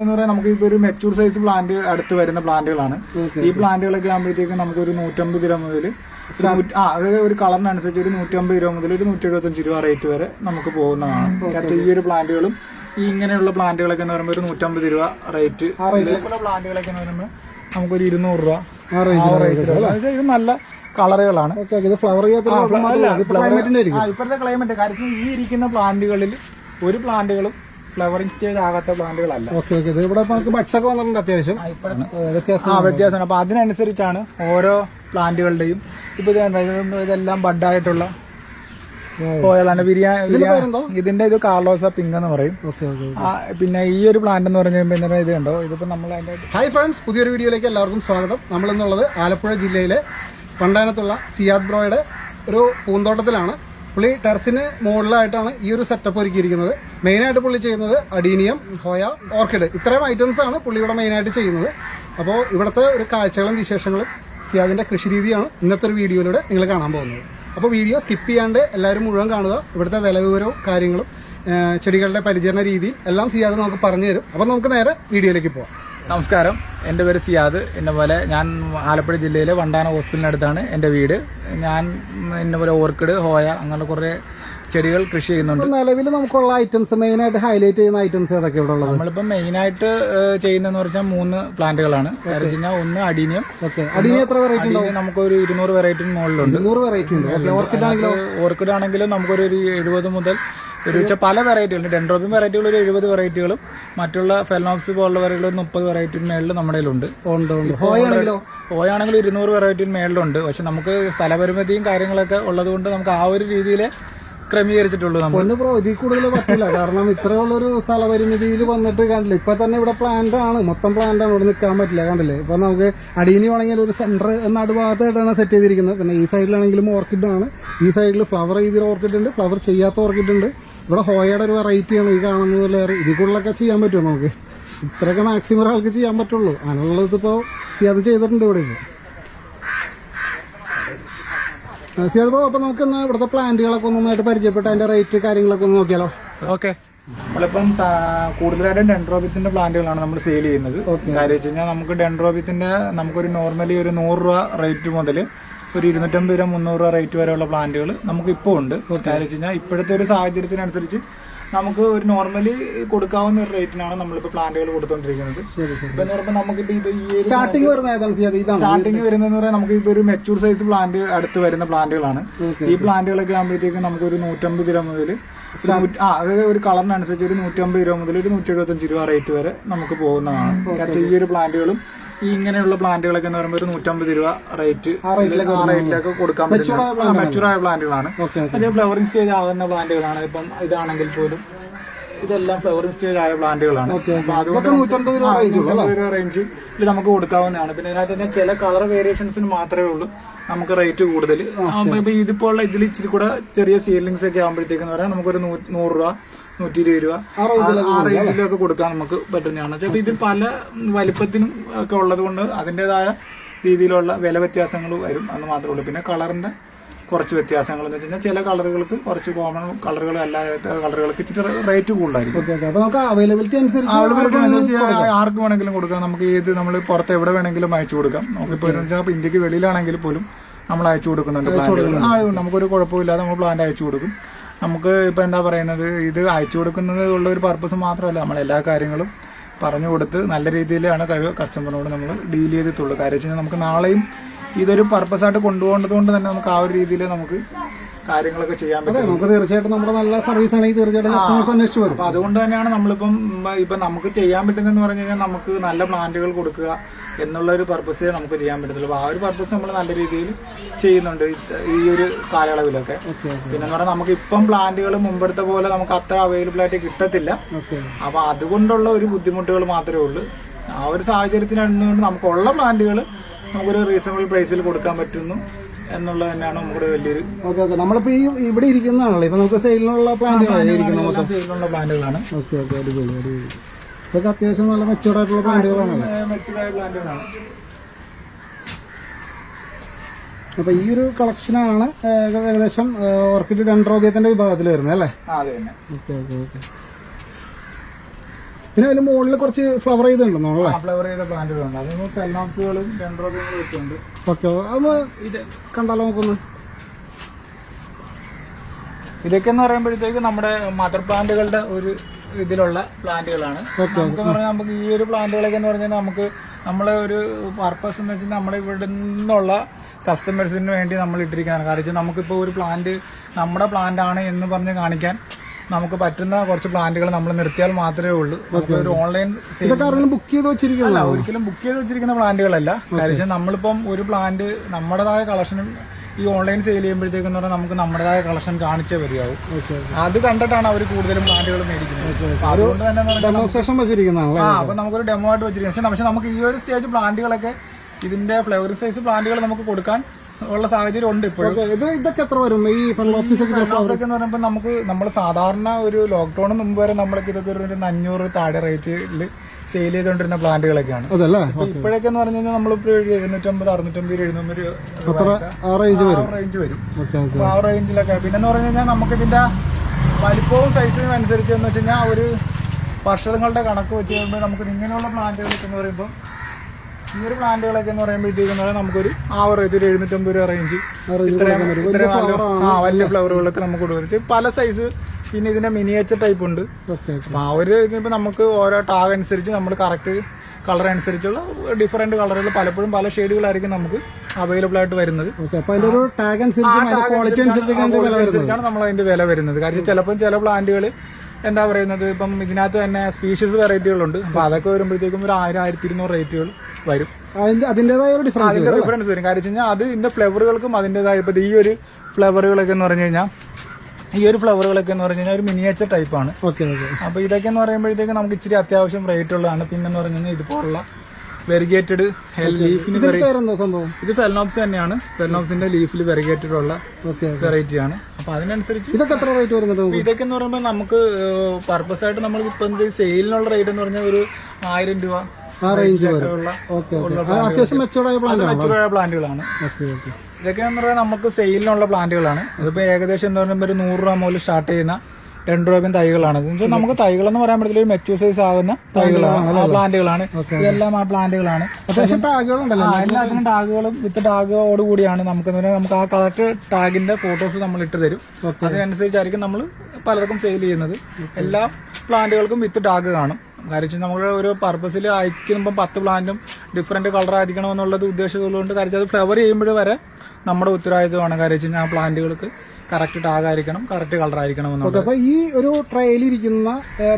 എന്ന് പറയാൻ നമുക്ക് ഇപ്പോൾ ഒരു മെച്ചൂർ സൈസ് പ്ലാന്റ് അടുത്ത് വരുന്ന പ്ലാന്റുകളാണ് ഈ പ്ലാന്റുകളൊക്കെ ആകുമ്പോഴത്തേക്കും നമുക്ക് ഒരു നൂറ്റമ്പത് രൂപ മുതൽ ആ അതായത് ഒരു കളറിനനുസരിച്ച് ഒരു നൂറ്റമ്പത് രൂപ മുതൽ ഒരു നൂറ്റി എഴുപത്തഞ്ച് രൂപ റേറ്റ് വരെ നമുക്ക് പോകുന്നതാണ്. കാരണം ഈ ഒരു പ്ലാന്റുകളും ഈ ഇങ്ങനെയുള്ള പ്ലാന്റുകളൊക്കെ എന്ന് പറയുമ്പോൾ ഒരു നൂറ്റമ്പത് രൂപ റേറ്റ് പ്ലാന്റുകളൊക്കെ എന്ന് പറയുമ്പോൾ നമുക്കൊരു ഇരുന്നൂറ് രൂപ. ഇത് നല്ല കളറുകളാണ് ഇപ്പോഴത്തെ ക്ലൈമറ്റ് കാര്യം ഈ ഇരിക്കുന്ന പ്ലാന്റുകളിൽ ഒരു പ്ലാന്റുകളും ഫ്ലവറിംഗ് സ്റ്റേജ് ആകാത്ത പ്ലാന്റുകളല്ല. Okay okay. ഇത് ഇവിടെ നമുക്ക് ബഡ്സ് ഒക്കെ വന്നിട്ടുണ്ട് അത്യാവശ്യം. വ്യത്യാസം ആ വ്യത്യാസമാണ് അപ്പൊ അതിനനുസരിച്ചാണ് ഓരോ പ്ലാന്റുകളുടെയും ഇപ്പൊ ഇത് ഇതെല്ലാം ബഡായിട്ടുള്ള ഓയിലാണ് ബിരിയാണി? ഇതിന്റെ ഇത് കാർലോസ പിങ്ക് എന്ന് പറയും. പിന്നെ ഈ ഒരു പ്ലാന്റ് എന്ന് പറഞ്ഞു കഴിഞ്ഞാൽ ഇത് കണ്ടോ ഇതിപ്പോ നമ്മൾ ഹൈ ഹായ് ഫ്രണ്ട്സ് പുതിയൊരു വീഡിയോയിലേക്ക് എല്ലാവർക്കും സ്വാഗതം. നമ്മൾ ഇന്നുള്ളത് ആലപ്പുഴ ജില്ലയിലെ പണ്ടാനത്തുള്ള സിയാദ് ബ്രോയുടെ ഒരു പൂന്തോട്ടത്തിലാണ്. പുള്ളി ടെറസിന് മുകളിലായിട്ടാണ് ഈ ഒരു സെറ്റപ്പ് ഒരുക്കിയിരിക്കുന്നത്. മെയിനായിട്ട് പുള്ളി ചെയ്യുന്നത് അഡീനിയം ഹോയ ഓർക്കിഡ്. ഇത്രയും ഐറ്റംസ് ആണ് പുള്ളി ഇവിടെ മെയിനായിട്ട് ചെയ്യുന്നത്. അപ്പോൾ ഇവിടുത്തെ ഒരു കാഴ്ചകളും വിശേഷങ്ങളും സിയാദിന്റെ കൃഷി രീതിയാണ് ഇന്നത്തെ ഒരു വീഡിയോയിലൂടെ നിങ്ങൾ കാണാൻ പോകുന്നത്. അപ്പോൾ വീഡിയോ സ്കിപ്പ് ചെയ്യാണ്ട് എല്ലാവരും മുഴുവൻ കാണുക. ഇവിടുത്തെ വില വിവരവും കാര്യങ്ങളും ചെടികളുടെ പരിചരണ രീതിയും എല്ലാം സിയാദ് നമുക്ക് പറഞ്ഞു തരും. അപ്പോൾ നമുക്ക് നേരെ വീഡിയോയിലേക്ക് പോവാം. നമസ്കാരം. എന്റെ പേര് സിയാദ്. എന്നെ പോലെ ഞാൻ ആലപ്പുഴ ജില്ലയിലെ വണ്ടാന ഹോസ്പിറ്റലിനടുത്താണ് എന്റെ വീട്. ഞാൻ എന്നെ പോലെ ഓർക്കിഡ് ഹോയ അങ്ങനെയുള്ള കുറേ ചെടികൾ കൃഷി ചെയ്യുന്നുണ്ട്. നിലവിൽ നമുക്കുള്ള ഐറ്റംസ് മെയിനായിട്ട് ഹൈലൈറ്റ് ചെയ്യുന്ന ഐറ്റംസ് ഏതൊക്കെ ഇവിടെ ഉള്ളത്? നമ്മളിപ്പോൾ മെയിനായിട്ട് ചെയ്യുന്നതെന്ന് പറഞ്ഞാൽ മൂന്ന് പ്ലാന്റുകളാണ്. കാരണം ഒന്ന് അടീനിയം. ഓക്കെ അടീനിയം എത്ര വെറൈറ്റി നമുക്കൊരു ഇരുന്നൂറ് വെറൈറ്റി മുകളിലുണ്ട്. ഇരുന്നൂറ് വെറൈറ്റി ഉണ്ട്. ഓർക്കിഡ് ആണെങ്കിലും? ഓർക്കിഡ് ആണെങ്കിലും നമുക്കൊരു എഴുപത് മുതൽ ഒരു വെച്ചാൽ പല വെറൈറ്റികളുണ്ട് ഡെൻഡ്രോബിൻ വെറൈറ്റികൾ ഒരു എഴുപത് വെറൈറ്റികളും മറ്റുള്ള ഫെലനോപ്സ് പോലുള്ള വെറൈറ്റികൾ ഒരു മുപ്പത് വെറൈറ്റിന് മേളിൽ നമ്മുടെ ഉണ്ട് ഉണ്ട്. ഹോയ ആണെങ്കിലോ? പോയാണെങ്കിൽ ഇരുന്നൂറ് വെറൈറ്റിന് മേളിലുണ്ട്. പക്ഷെ നമുക്ക് സ്ഥലപരിമിതിയും കാര്യങ്ങളൊക്കെ ഉള്ളതുകൊണ്ട് നമുക്ക് ആ ഒരു രീതിയിൽ ക്രമീകരിച്ചിട്ടുള്ളൂ പൊന്നു പ്രോ ഇതിൽ കൂടുതൽ പറ്റില്ല കാരണം ഇത്രയുള്ളൊരു സ്ഥലപരിമിതിയിൽ വന്നിട്ട് കണ്ടില്ല ഇപ്പൊ തന്നെ ഇവിടെ പ്ലാന്റ് ആണ്. മൊത്തം പ്ലാന്റ് ആണ് ഇവിടെ നിൽക്കാൻ പറ്റില്ല കണ്ടില്ലേ? ഇപ്പൊ നമുക്ക് അടീനി വേണമെങ്കിൽ ഒരു സെന്റർ നടുഭാഗത്തായിട്ടാണ് സെറ്റ് ചെയ്തിരിക്കുന്നത്. പിന്നെ ഈ സൈഡിലാണെങ്കിലും ഓർക്കിഡ് ആണ്. ഈ സൈഡിൽ ഫ്ലവർ ചെയ്ത ഓർക്കിഡ് ഉണ്ട്. ഫ്ലവർ ചെയ്യാത്ത ഓർക്കിഡ് ഉണ്ട്. ഇവിടെ ഹോയയുടെ ഒരു വെറൈറ്റി ആണ് ഈ കാണുന്നത് ലെയർ ഇതിൽ കൂടുതലൊക്കെ ചെയ്യാൻ പറ്റുമോ നമുക്ക്? ഇത്രയൊക്കെ മാക്സിമം ഒരാൾക്ക് ചെയ്യാൻ പറ്റുള്ളൂ. അങ്ങനെയുള്ളത് ഇപ്പോൾ അത് ചെയ്തിട്ടുണ്ട് ഇവിടെ ഇപ്പോൾ സിയാദ് അപ്പൊ നമുക്ക് എന്നാ ഇവിടുത്തെ പ്ലാന്റുകളൊക്കെ ഒന്ന് നന്നായിട്ട് പരിചയപ്പെട്ട് അതിന്റെ റേറ്റ് കാര്യങ്ങളൊക്കെ ഒന്ന് നോക്കിയാലോ? ഓക്കെ നമ്മളിപ്പം കൂടുതലായിട്ടും ഡെൻഡ്രോബിത്തിന്റെ പ്ലാന്റുകളാണ് നമ്മൾ സെയിൽ ചെയ്യുന്നത്. കാര്യം വെച്ച് കഴിഞ്ഞാൽ നമുക്ക് ഡെൻഡ്രോബിത്തിന്റെ നമുക്കൊരു നോർമലി ഒരു നൂറ് രൂപ റേറ്റ് മുതൽ ഒരു ഇരുന്നൂറ്റമ്പത് രൂപ മുന്നൂറ് രൂപ റേറ്റ് വരെയുള്ള പ്ലാന്റുകൾ നമുക്ക് ഇപ്പോൾ ഉണ്ട്. കാര്യം വെച്ച് കഴിഞ്ഞാൽ ഇപ്പോഴത്തെ ഒരു സാഹചര്യത്തിനനുസരിച്ച് നമുക്ക് ഒരു നോർമലി കൊടുക്കാവുന്ന ഒരു റേറ്റിനാണ് നമ്മളിപ്പോൾ പ്ലാന്റുകൾ കൊടുത്തോണ്ടിരിക്കുന്നത്. ഇപ്പം പറയുമ്പോൾ നമുക്കിപ്പോൾ ഇത് ഈ സ്റ്റാർട്ടിങ് വരുന്ന സ്റ്റാർട്ടിങ് വരുന്നതെന്ന് പറയാൻ നമുക്ക് ഇപ്പോൾ ഒരു മെച്ചൂർ സൈസ് പ്ലാന്റ് അടുത്ത് വരുന്ന പ്ലാന്റുകളാണ് ഈ പ്ലാന്റുകളൊക്കെ ആകുമ്പോഴത്തേക്കും നമുക്ക് ഒരു നൂറ്റമ്പത് രൂപ മുതൽ ആ അതായത് ഒരു കളറിനനുസരിച്ച് ഒരു നൂറ്റമ്പത് രൂപ മുതൽ ഒരു നൂറ്റി എഴുപത്തഞ്ച് രൂപ റേറ്റ് വരെ നമുക്ക് പോകുന്നതാണ്. കാരണം ഈ ഒരു പ്ലാന്റുകളും ഈ ഇങ്ങനെയുള്ള പ്ലാന്റുകളൊക്കെ എന്ന് പറയുമ്പോൾ ഒരു നൂറ്റമ്പത് രൂപ റേറ്റ് ആ റേറ്റിലേക്ക് കൊടുക്കാൻ പറ്റും മെച്ചൂർ ആയ പ്ലാന്റുകളാണ്. അതേ ഫ്ലവറിംഗ് സ്റ്റേജ് ആകുന്ന പ്ലാന്റുകളാണ്. ഇപ്പം ഇതാണെങ്കിൽ പോലും ഇതെല്ലാം ഫ്ലവറിംഗ് സ്റ്റേജ് ആയ പ്ലാന്റുകളാണ്. അപ്പൊ അതുകൊണ്ട് നൂറ്റമ്പത് രൂപ റേഞ്ചിൽ നമുക്ക് കൊടുക്കാവുന്നതാണ്. പിന്നെ ഇതിനകത്ത് തന്നെ ചില കളർ വേരിയേഷൻസിന് മാത്രമേ ഉള്ളൂ. നമുക്ക് റേറ്റ് കൂടുതൽ. ഇതിപ്പോൾ ഇതിൽ ഇച്ചിരി കൂടെ ചെറിയ സീലിങ്സ് ഒക്കെ ആകുമ്പോഴത്തേക്കെന്ന് പറയാം നമുക്കൊരു നൂറ് രൂപ നൂറ്റി ഇരുപത് രൂപ. ആ- റേഞ്ചിലൊക്കെ കൊടുക്കാൻ നമുക്ക് പറ്റുന്നതാണ്. ചിലപ്പോൾ ഇത് പല വലിപ്പത്തിനും ഒക്കെ ഉള്ളത് കൊണ്ട് അതിന്റെതായ രീതിയിലുള്ള വില വ്യത്യാസങ്ങൾ വരും അന്ന് മാത്രമേ ഉള്ളൂ. പിന്നെ കളറിന്റെ കുറച്ച് വ്യത്യാസങ്ങൾ എന്ന് വെച്ച് കഴിഞ്ഞാൽ ചില കളറുകൾക്ക് കുറച്ച് കോമൺ കളറുകൾ അല്ലാത്ത കളറുകൾക്ക് ഇച്ചിരി റേറ്റ് കൂടുതലായിരിക്കും. നമുക്ക് അവൈലബിലിറ്റി അനുസരിച്ച് അവൈലബിലിറ്റി അനുസരിച്ച് ആർക്ക് വേണമെങ്കിലും കൊടുക്കാം. നമുക്ക് ഏത് നമ്മൾ പുറത്ത് എവിടെ വേണമെങ്കിലും അയച്ചു കൊടുക്കാം. നമുക്കിപ്പോൾ വെച്ചാൽ ഇന്ത്യയ്ക്ക് വെളിയിലാണെങ്കിൽ പോലും നമ്മൾ അയച്ചു കൊടുക്കുന്നുണ്ട് നമുക്കൊരു കുഴപ്പമില്ലാതെ നമ്മൾ പ്ലാന്റ് അയച്ചു കൊടുക്കും. നമുക്ക് ഇപ്പം എന്താ പറയുന്നത് ഇത് അയച്ചു കൊടുക്കുന്നത് ഉള്ള ഒരു പർപ്പസ് മാത്രമല്ല നമ്മൾ എല്ലാ കാര്യങ്ങളും പറഞ്ഞു കൊടുത്ത് നല്ല രീതിയിലാണ് കസ്റ്റമറിനോട് നമ്മൾ ഡീൽ ചെയ്തിട്ടുള്ളൂ. കാര്യം വെച്ച് കഴിഞ്ഞാൽ നമുക്ക് നാളെയും ഇതൊരു പർപ്പസായിട്ട് കൊണ്ടുപോകേണ്ടത് കൊണ്ട് തന്നെ നമുക്ക് ആ ഒരു രീതിയിൽ നമുക്ക് കാര്യങ്ങളൊക്കെ ചെയ്യാൻ പറ്റും. നമുക്ക് തീർച്ചയായിട്ടും നമ്മുടെ നല്ല സർവീസ് ആണെങ്കിൽ തീർച്ചയായിട്ടും കസ്റ്റമേഴ്സ് അന്വേഷിച്ച് വരും. അപ്പൊ അതുകൊണ്ട് തന്നെയാണ് നമ്മളിപ്പം ഇപ്പൊ നമുക്ക് ചെയ്യാൻ പറ്റുന്നതെന്ന് പറഞ്ഞു കഴിഞ്ഞാൽ നമുക്ക് നല്ല പ്ലാന്റുകൾ കൊടുക്കുക എന്നുള്ള ഒരു പർപ്പസേ നമുക്ക് ചെയ്യാൻ പറ്റത്തുള്ളൂ. അപ്പോൾ ആ ഒരു പർപ്പസ് നമ്മൾ നല്ല രീതിയിൽ ചെയ്യുന്നുണ്ട് ഈ ഒരു കാലയളവിലൊക്കെ. പിന്നെ പറഞ്ഞാൽ നമുക്ക് ഇപ്പം പ്ലാന്റുകൾ മുമ്പെടുത്ത പോലെ നമുക്ക് അത്ര അവൈലബിൾ ആയിട്ട് കിട്ടത്തില്ല. അപ്പോൾ അപ്പൊ അതുകൊണ്ടുള്ള ഒരു ബുദ്ധിമുട്ടുകൾ മാത്രമേ ഉള്ളൂ. ആ ഒരു സാഹചര്യത്തിനുകൊണ്ട് നമുക്കുള്ള പ്ലാന്റുകൾ നമുക്കൊരു റീസണബിൾ പ്രൈസിൽ കൊടുക്കാൻ പറ്റുന്നു എന്നുള്ളത് തന്നെയാണ് നമ്മുടെ വലിയൊരു ഓക്കെ ഓക്കെ. നമ്മളിപ്പോ ഈ ഇവിടെ ഇരിക്കുന്നതാണല്ലോ. ഇപ്പൊ നമുക്ക് സെയിലിനുള്ള പ്ലാന്റുകളാണ് സെയിലിനുള്ള പ്ലാന്റുകളാണ് ഓക്കെ ഓക്കെ. അടിപൊളി അടിപൊളി. ഇതൊക്കെ അത്യാവശ്യം നല്ല മെച്ചൂർഡ് ആയിട്ടുള്ള പ്ലാന്റുകളാണല്ലോ പ്ലാന്റുകളാണ് അപ്പൊ ഈ ഒരു കളക്ഷനാണ് ഏകദേശം ഓർക്കിഡ് ഡെൻഡ്രോബിയത്തിന്റെ വിഭാഗത്തിൽ വരുന്നത് അല്ലേ? Okay okay okay. പിന്നെ അതിന് മുകളിൽ കുറച്ച് ഫ്ലവർ ചെയ്തിട്ടുണ്ടോ ഫ്ലവർ ചെയ്ത പ്ലാന്റുകളുണ്ട് അതിന് ഫെൽനോപ്സുകളും ഡെൻഡ്രോബിയങ്ങളും ഒക്കെ ഉണ്ട് ഓക്കെ അതൊന്ന് ഇത് കണ്ടാലോ നമുക്കൊന്ന്? ഇതൊക്കെ എന്ന് പറയുമ്പോഴത്തേക്ക് നമ്മുടെ മദർ പ്ലാന്റുകളുടെ ഒരു ഇതിലുള്ള പ്ലാന്റുകളാണ് നമുക്ക് പറഞ്ഞാൽ നമുക്ക് ഈ ഒരു പ്ലാന്റുകളൊക്കെ എന്ന് പറഞ്ഞാൽ നമുക്ക് നമ്മളെ ഒരു പർപ്പസ് എന്ന് വെച്ചാൽ നമ്മുടെ ഇവിടെ നിന്നുള്ള കസ്റ്റമേഴ്സിന് വേണ്ടി നമ്മൾ ഇട്ടിരിക്കുന്നതാണ്. കാരണം വെച്ചാൽ നമുക്കിപ്പോൾ ഒരു പ്ലാന്റ് നമ്മുടെ പ്ലാന്റ് ആണ് എന്ന് പറഞ്ഞ് കാണിക്കാൻ നമുക്ക് പറ്റുന്ന കുറച്ച് പ്ലാന്റുകൾ നമ്മൾ നിർത്തിയാൽ മാത്രമേ ഉള്ളൂ. ഒരു ഓൺലൈൻ ബുക്ക് ചെയ്ത് വെച്ചിരിക്കുന്നത് അല്ല ഒരിക്കലും ബുക്ക് ചെയ്ത് വെച്ചിരിക്കുന്ന പ്ലാന്റുകളല്ല. കാര്യം നമ്മളിപ്പം ഒരു പ്ലാന്റ് നമ്മുടേതായ കളക്ഷനും ഈ ഓൺലൈൻ സെയിൽ ചെയ്യുമ്പോഴത്തേക്കും പറഞ്ഞാൽ നമുക്ക് നമ്മുടേതായ കളക്ഷൻ കാണിച്ചേ വരികയാവും. അത് കണ്ടിട്ടാണ് അവർ കൂടുതലും പ്ലാന്റുകൾ മേടിക്കുന്നത്. അതുകൊണ്ട് തന്നെ ഡെമോസ്ട്രേഷൻ ആ അപ്പൊ നമുക്കൊരു ഡെമോ ആയിട്ട് വെച്ചിരിക്കുന്നത്. പക്ഷെ പക്ഷെ നമുക്ക് ഈ ഒരു സ്റ്റേജ് പ്ലാന്റുകളൊക്കെ ഇതിന്റെ ഫ്ലവർ സൈസ് പ്ലാന്റുകൾ നമുക്ക് കൊടുക്കാൻ ഉള്ള സാഹചര്യം ഉണ്ട് ഇപ്പോഴും. ഇത് ഇതൊക്കെ എത്ര വരും? ഈ എന്ന് പറയുമ്പോൾ നമുക്ക് നമ്മൾ സാധാരണ ഒരു ലോക്ക്ഡൌണിന് മുമ്പ് വരെ നമ്മൾക്ക് ഇതൊക്കെ ഒരു അഞ്ഞൂറ് താഴെ റേറ്റിൽ സെയിൽ ചെയ്തുകൊണ്ടിരുന്ന പ്ലാന്റുകളൊക്കെയാണ്. ഇപ്പോഴൊക്കെ എന്ന് പറഞ്ഞു കഴിഞ്ഞാൽ നമ്മളിപ്പോ എഴുന്നൂറ്റമ്പത് അറുന്നൂറ്റമ്പത് എഴുന്നൂറ് ആ റേഞ്ച് വരും. അപ്പൊ ആ റേഞ്ചിലൊക്കെ പിന്നെന്ന് പറഞ്ഞു കഴിഞ്ഞാൽ നമുക്ക് ഇതിന്റെ വലിപ്പവും സൈസും അനുസരിച്ച് എന്ന് വെച്ച് കഴിഞ്ഞാൽ ഒരു വർഷങ്ങളുടെ കണക്ക് വെച്ച് കഴിയുമ്പോൾ നമുക്ക് ഇങ്ങനെയുള്ള പ്ലാന്റുകളൊക്കെ എന്ന് പറയുമ്പോൾ ഒരു പ്ലാന്റുകളൊക്കെ എന്ന് പറയുമ്പോഴത്തേക്കും നമുക്കൊരു ആവറേജ് ഒരു എഴുന്നൂറ്റമ്പത് രൂപ റേഞ്ച് ഇത്രയും ഇത്രയും നല്ല ആ വലിയ ഫ്ലവറുകളൊക്കെ നമുക്ക് കൊടുക്കും. പല സൈസ് പിന്നെ ഇതിന്റെ മിനിയേച്ചർ ടൈപ്പ് ഉണ്ട്. അപ്പൊ ആ ഒരു ഇതിപ്പോ നമുക്ക് ഓരോ ടാഗ് അനുസരിച്ച് നമ്മൾ കറക്റ്റ് കളർ അനുസരിച്ചുള്ള ഡിഫറെന്റ് കളറുകൾ പലപ്പോഴും പല ഷെയ്ഡുകളായിരിക്കും നമുക്ക് അവൈലബിൾ ആയിട്ട് വരുന്നത്. ടാഗ് അനുസരിച്ചാണ് നമ്മൾ അതിന്റെ വില വരുന്നത്. കാര്യം ചിലപ്പോൾ ചില പ്ലാന്റുകൾ എന്താ പറയുന്നത്? ഇപ്പം ഇതിനകത്ത് തന്നെ സ്പീഷീസ് വെറൈറ്റികളുണ്ട് അപ്പൊ അതൊക്കെ വരുമ്പോഴത്തേക്കും ഒരു ആയിരം ആയിരത്തി ഇരുന്നൂറ് റേറ്റുകൾ വരും. അതിന്റെ അതിന്റേതായ ഒരു ഡിഫറൻസ് അതിന്റെ ഡിഫറൻസ് വരും. കാര്യം വെച്ച് കഴിഞ്ഞാൽ അത് ഇതിന്റെ ഫ്ലവറുകൾക്കും അതിന്റേതായ ഇപ്പൊ ഈ ഒരു ഫ്ലവറുകളൊക്കെ എന്ന് പറഞ്ഞു കഴിഞ്ഞാൽ ഈ ഒരു ഫ്ലവറുകളൊക്കെ എന്ന് പറഞ്ഞു കഴിഞ്ഞാൽ ഒരു മിനിയേച്ചർ ടൈപ്പാണ് ഓക്കെ ഓക്കെ അപ്പൊ ഇതൊക്കെ എന്ന് പറയുമ്പോഴത്തേക്ക് നമുക്ക് ഇച്ചിരി അത്യാവശ്യം റേറ്റ് ഉള്ളതാണ്. പിന്നെന്ന് പറഞ്ഞു കഴിഞ്ഞാൽ ഇതുപോലുള്ള വെറിഗേറ്റഡ് ലീഫിന് ഇത് ഫെൽനോപ്സ് തന്നെയാണ്. ഫെൽനോപ്സിന്റെ ലീഫിൽ വെറിഗേറ്റഡ് ഉള്ള വെറൈറ്റി ആണ്. അപ്പൊ അതിനനുസരിച്ച് ഇതൊക്കെ എത്ര റേറ്റ് വരുന്നത് ഇതൊക്കെ എന്ന് പറയുമ്പോൾ നമുക്ക് പർപ്പസ് ആയിട്ട് നമ്മൾ ഇപ്പൊ സെയിലിനുള്ള റേറ്റ് എന്ന് പറഞ്ഞാൽ ഒരു ആയിരം രൂപ. ആ റേഞ്ച് അത്യാവശ്യം മെച്ചോർഡായ പ്ലാന്റുകളാണ് ഇതൊക്കെ എന്ന് പറയുന്നത് നമുക്ക് സെയിലിനുള്ള പ്ലാന്റുകളാണ് ഇതിപ്പോ ഏകദേശം എന്ന് പറയുമ്പോൾ ഒരു നൂറ് രൂപ മുതൽ സ്റ്റാർട്ട് ചെയ്യുന്ന രൂപയും തൈകളാണ്. വെച്ചാൽ നമുക്ക് തൈകൾ എന്ന് പറയാൻ പറ്റത്തില്ല. മെച്ചൂർ സൈസ് ആകുന്ന തൈകളാണ്. ആ പ്ലാന്റുകളാണ്. ഇതെല്ലാം ആ പ്ലാന്റുകളാണ്. അത്യാവശ്യം ടാഗുകളുണ്ടല്ലോ. എല്ലാത്തിനും ടാഗുകളും വിത്ത് ടാഗോട് കൂടിയാണ് നമുക്ക് നമുക്ക് ആ കളക്ട് ടാഗിന്റെ ഫോട്ടോസ് നമ്മൾ ഇട്ട് തരും. അതിനനുസരിച്ചായിരിക്കും നമ്മൾ പലർക്കും സെയിൽ ചെയ്യുന്നത്. എല്ലാ പ്ലാന്റുകൾക്കും വിത്ത് ടാഗ് കാണും. കാര്യം നമ്മൾ ഒരു പർപ്പസിൽ അയക്കുമ്പോൾ പത്ത് പ്ലാന്റും ഡിഫറെന്റ് കളർ ആയിരിക്കണം എന്നുള്ളത് ഉദ്ദേശമുള്ളതുകൊണ്ട് കാര്യം അത് ഫ്ലവർ ചെയ്യുമ്പോൾ വരെ നമ്മുടെ ഉത്തരവാദിത്തമാണ് കാര്യം വെച്ച് ആ പ്ലാന്റുകൾക്ക് കറക്റ്റ് ടാഗ് ആയിരിക്കണം കറക്റ്റ് കളർ ആയിരിക്കണം എന്നുള്ളത്. അപ്പൊ ഈ ഒരു ട്രയലിരിക്കുന്ന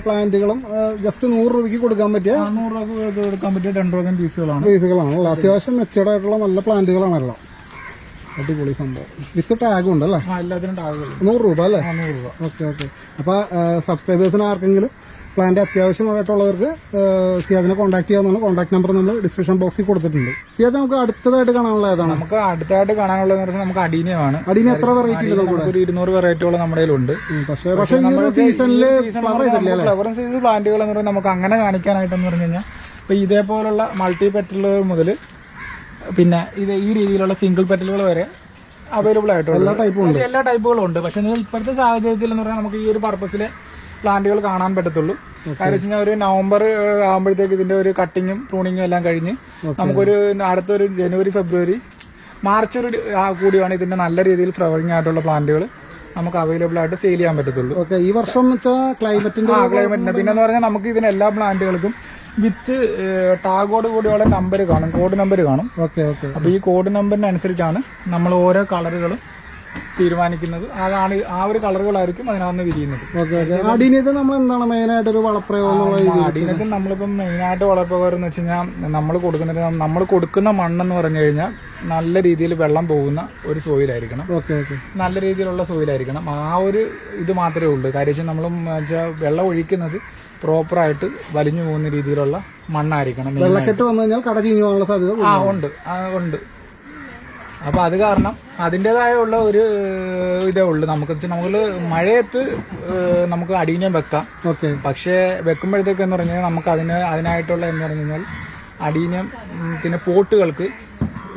പ്ലാന്റുകളും ജസ്റ്റ് നൂറ് രൂപയ്ക്ക് കൊടുക്കാൻ പറ്റിയ നൂറ് രൂപ കൊടുക്കാൻ പറ്റിയ ഡെൻഡ്രോഗൻ പീസുകളാണ് പീസുകളാണല്ലോ അത്യാവശ്യം മെച്ചേർഡ് ആയിട്ടുള്ള നല്ല പ്ലാന്റുകളാണല്ലോ അടിപൊളി സംഭവം. വിത്ത് ടാഗും ഉണ്ടല്ലേ? എല്ലാത്തിനും ടാഗ് നൂറ് രൂപ അല്ലേ? നൂറ് രൂപ. ഓക്കെ ഓക്കെ അപ്പൊ സബ്സ്ക്രൈബേഴ്സിന് ആർക്കെങ്കിലും പ്ലാന്റ് അത്യാവശ്യമായിട്ടുള്ളവർക്ക് സിയാദിനെ കോൺടാക്ട് ചെയ്യാവുന്നതാണ്. കോൺടാക്ട് നമ്പർ നമ്മൾ ഡിസ്ക്രിപ്ഷൻ ബോക്സിൽ കൊടുത്തിട്ടുണ്ട്. സിയാദ് നമുക്ക് അടുത്തതായിട്ട് കാണാനുള്ള ഏതാണ്? നമുക്ക് അടുത്തായിട്ട് കാണാനുള്ളത് നമുക്ക് അടീനിയമാണ് അടിയിൽ എത്ര വെറൈറ്റി ഉണ്ട് ഒരു ഇരുന്നൂറ് വെറൈറ്റിയോളം നമ്മുടെ കയ്യിലുണ്ട്. പക്ഷേ പക്ഷേ ഈ ഒരു സീസണിൽ ഫ്ലവർ സൈസ് പ്ലാന്റുകൾ എന്ന് പറയുന്നത് നമുക്ക് അങ്ങനെ കാണിക്കാനായിട്ടെന്ന് പറഞ്ഞു കഴിഞ്ഞാൽ ഇപ്പൊ ഇതേപോലുള്ള മൾട്ടി പെറ്റലുകൾ മുതൽ പിന്നെ ഇത് ഈ രീതിയിലുള്ള സിംഗിൾ പെറ്റലുകൾ വരെ അവൈലബിൾ ആയിട്ടുള്ള. എല്ലാ ടൈപ്പുകളും ഉണ്ട്. പക്ഷെ ഇപ്പോഴത്തെ സാഹചര്യത്തിൽ എന്ന് പറഞ്ഞാൽ നമുക്ക് ഈ ഒരു പർപ്പസിലെ പ്ലാന്റുകൾ കാണാൻ പറ്റത്തുള്ളൂ. കാരണം വെച്ച് കഴിഞ്ഞാൽ ഒരു നവംബർ ആകുമ്പോഴത്തേക്ക് ഇതിന്റെ ഒരു കട്ടിങ്ങും പ്രൂണിങ്ങും എല്ലാം കഴിഞ്ഞ് നമുക്കൊരു അടുത്തൊരു ജനുവരി ഫെബ്രുവരി മാർച്ച് ഒരു കൂടിയാണ് ഇതിന്റെ നല്ല രീതിയിൽ ഫ്ലവറിംഗ് ആയിട്ടുള്ള പ്ലാന്റുകൾ. നമുക്ക് അവൈലബിൾ ആയിട്ട് സെയിൽ ചെയ്യാൻ പറ്റത്തുള്ളൂ. ഓക്കെ ഈ വർഷം എന്ന് വെച്ചാൽ ക്ലൈമറ്റിന്റെ ആ ക്ലൈമറ്റിന് പിന്നെ പറഞ്ഞാൽ നമുക്ക് ഇതിന് എല്ലാ പ്ലാന്റുകൾക്കും വിത്ത് ടാഗോട് കൂടിയുള്ള നമ്പർ കാണും. കോഡ് നമ്പർ കാണും. Okay okay. അപ്പൊ ഈ കോഡ് നമ്പറിനനുസരിച്ചാണ് നമ്മൾ ഓരോ കളറുകളും തീരുമാനിക്കുന്നത്. അതാണ് ആ ഒരു കളറുകളായിരിക്കും അതിനകത്ത് വിരിയുന്നത്. അടിനത്തിൽ നമ്മൾ എന്താണ് മെയിൻ ആയിട്ട് ഒരു വളപ്രയോഗം അടിനത്തിൽ നമ്മളിപ്പം മെയിനായിട്ട് വളപ്രയോഗം എന്ന് വെച്ച് കഴിഞ്ഞാൽ നമ്മൾ കൊടുക്കുന്നത് നമ്മൾ കൊടുക്കുന്ന മണ്ണെന്ന് പറഞ്ഞു കഴിഞ്ഞാൽ നല്ല രീതിയിൽ വെള്ളം പോകുന്ന ഒരു സോയിലായിരിക്കണം. നല്ല രീതിയിലുള്ള സോയിലായിരിക്കണം. ആ ഒരു ഇത് മാത്രമേ ഉള്ളൂ. കാര്യം നമ്മൾ വെച്ചാൽ വെള്ളം ഒഴിക്കുന്നത് പ്രോപ്പറായിട്ട് വലിഞ്ഞു പോകുന്ന രീതിയിലുള്ള മണ്ണായിരിക്കണം. വെള്ളക്കെട്ട് വന്നു കഴിഞ്ഞാൽ കട ചീഞ്ഞു പോകാനുള്ള സാധ്യത ആ ഉണ്ട്. ആ, ഉണ്ട്. അപ്പൊ അത് കാരണം അതിന്റെതായ ഉള്ള ഒരു ഇതേ ഉള്ളൂ. നമുക്ക് നമ്മൾ നമുക്ക് മഴയത്ത് നമുക്ക് അടീനം വെക്കാം. ഓക്കെ. പക്ഷേ വെക്കുമ്പോഴത്തേക്ക് എന്ന് പറഞ്ഞാൽ നമുക്ക് അതിന് അതിനായിട്ടുള്ള എന്ന് പറഞ്ഞു കഴിഞ്ഞാൽ അടീനം പിന്നെ പോട്ടുകൾക്ക്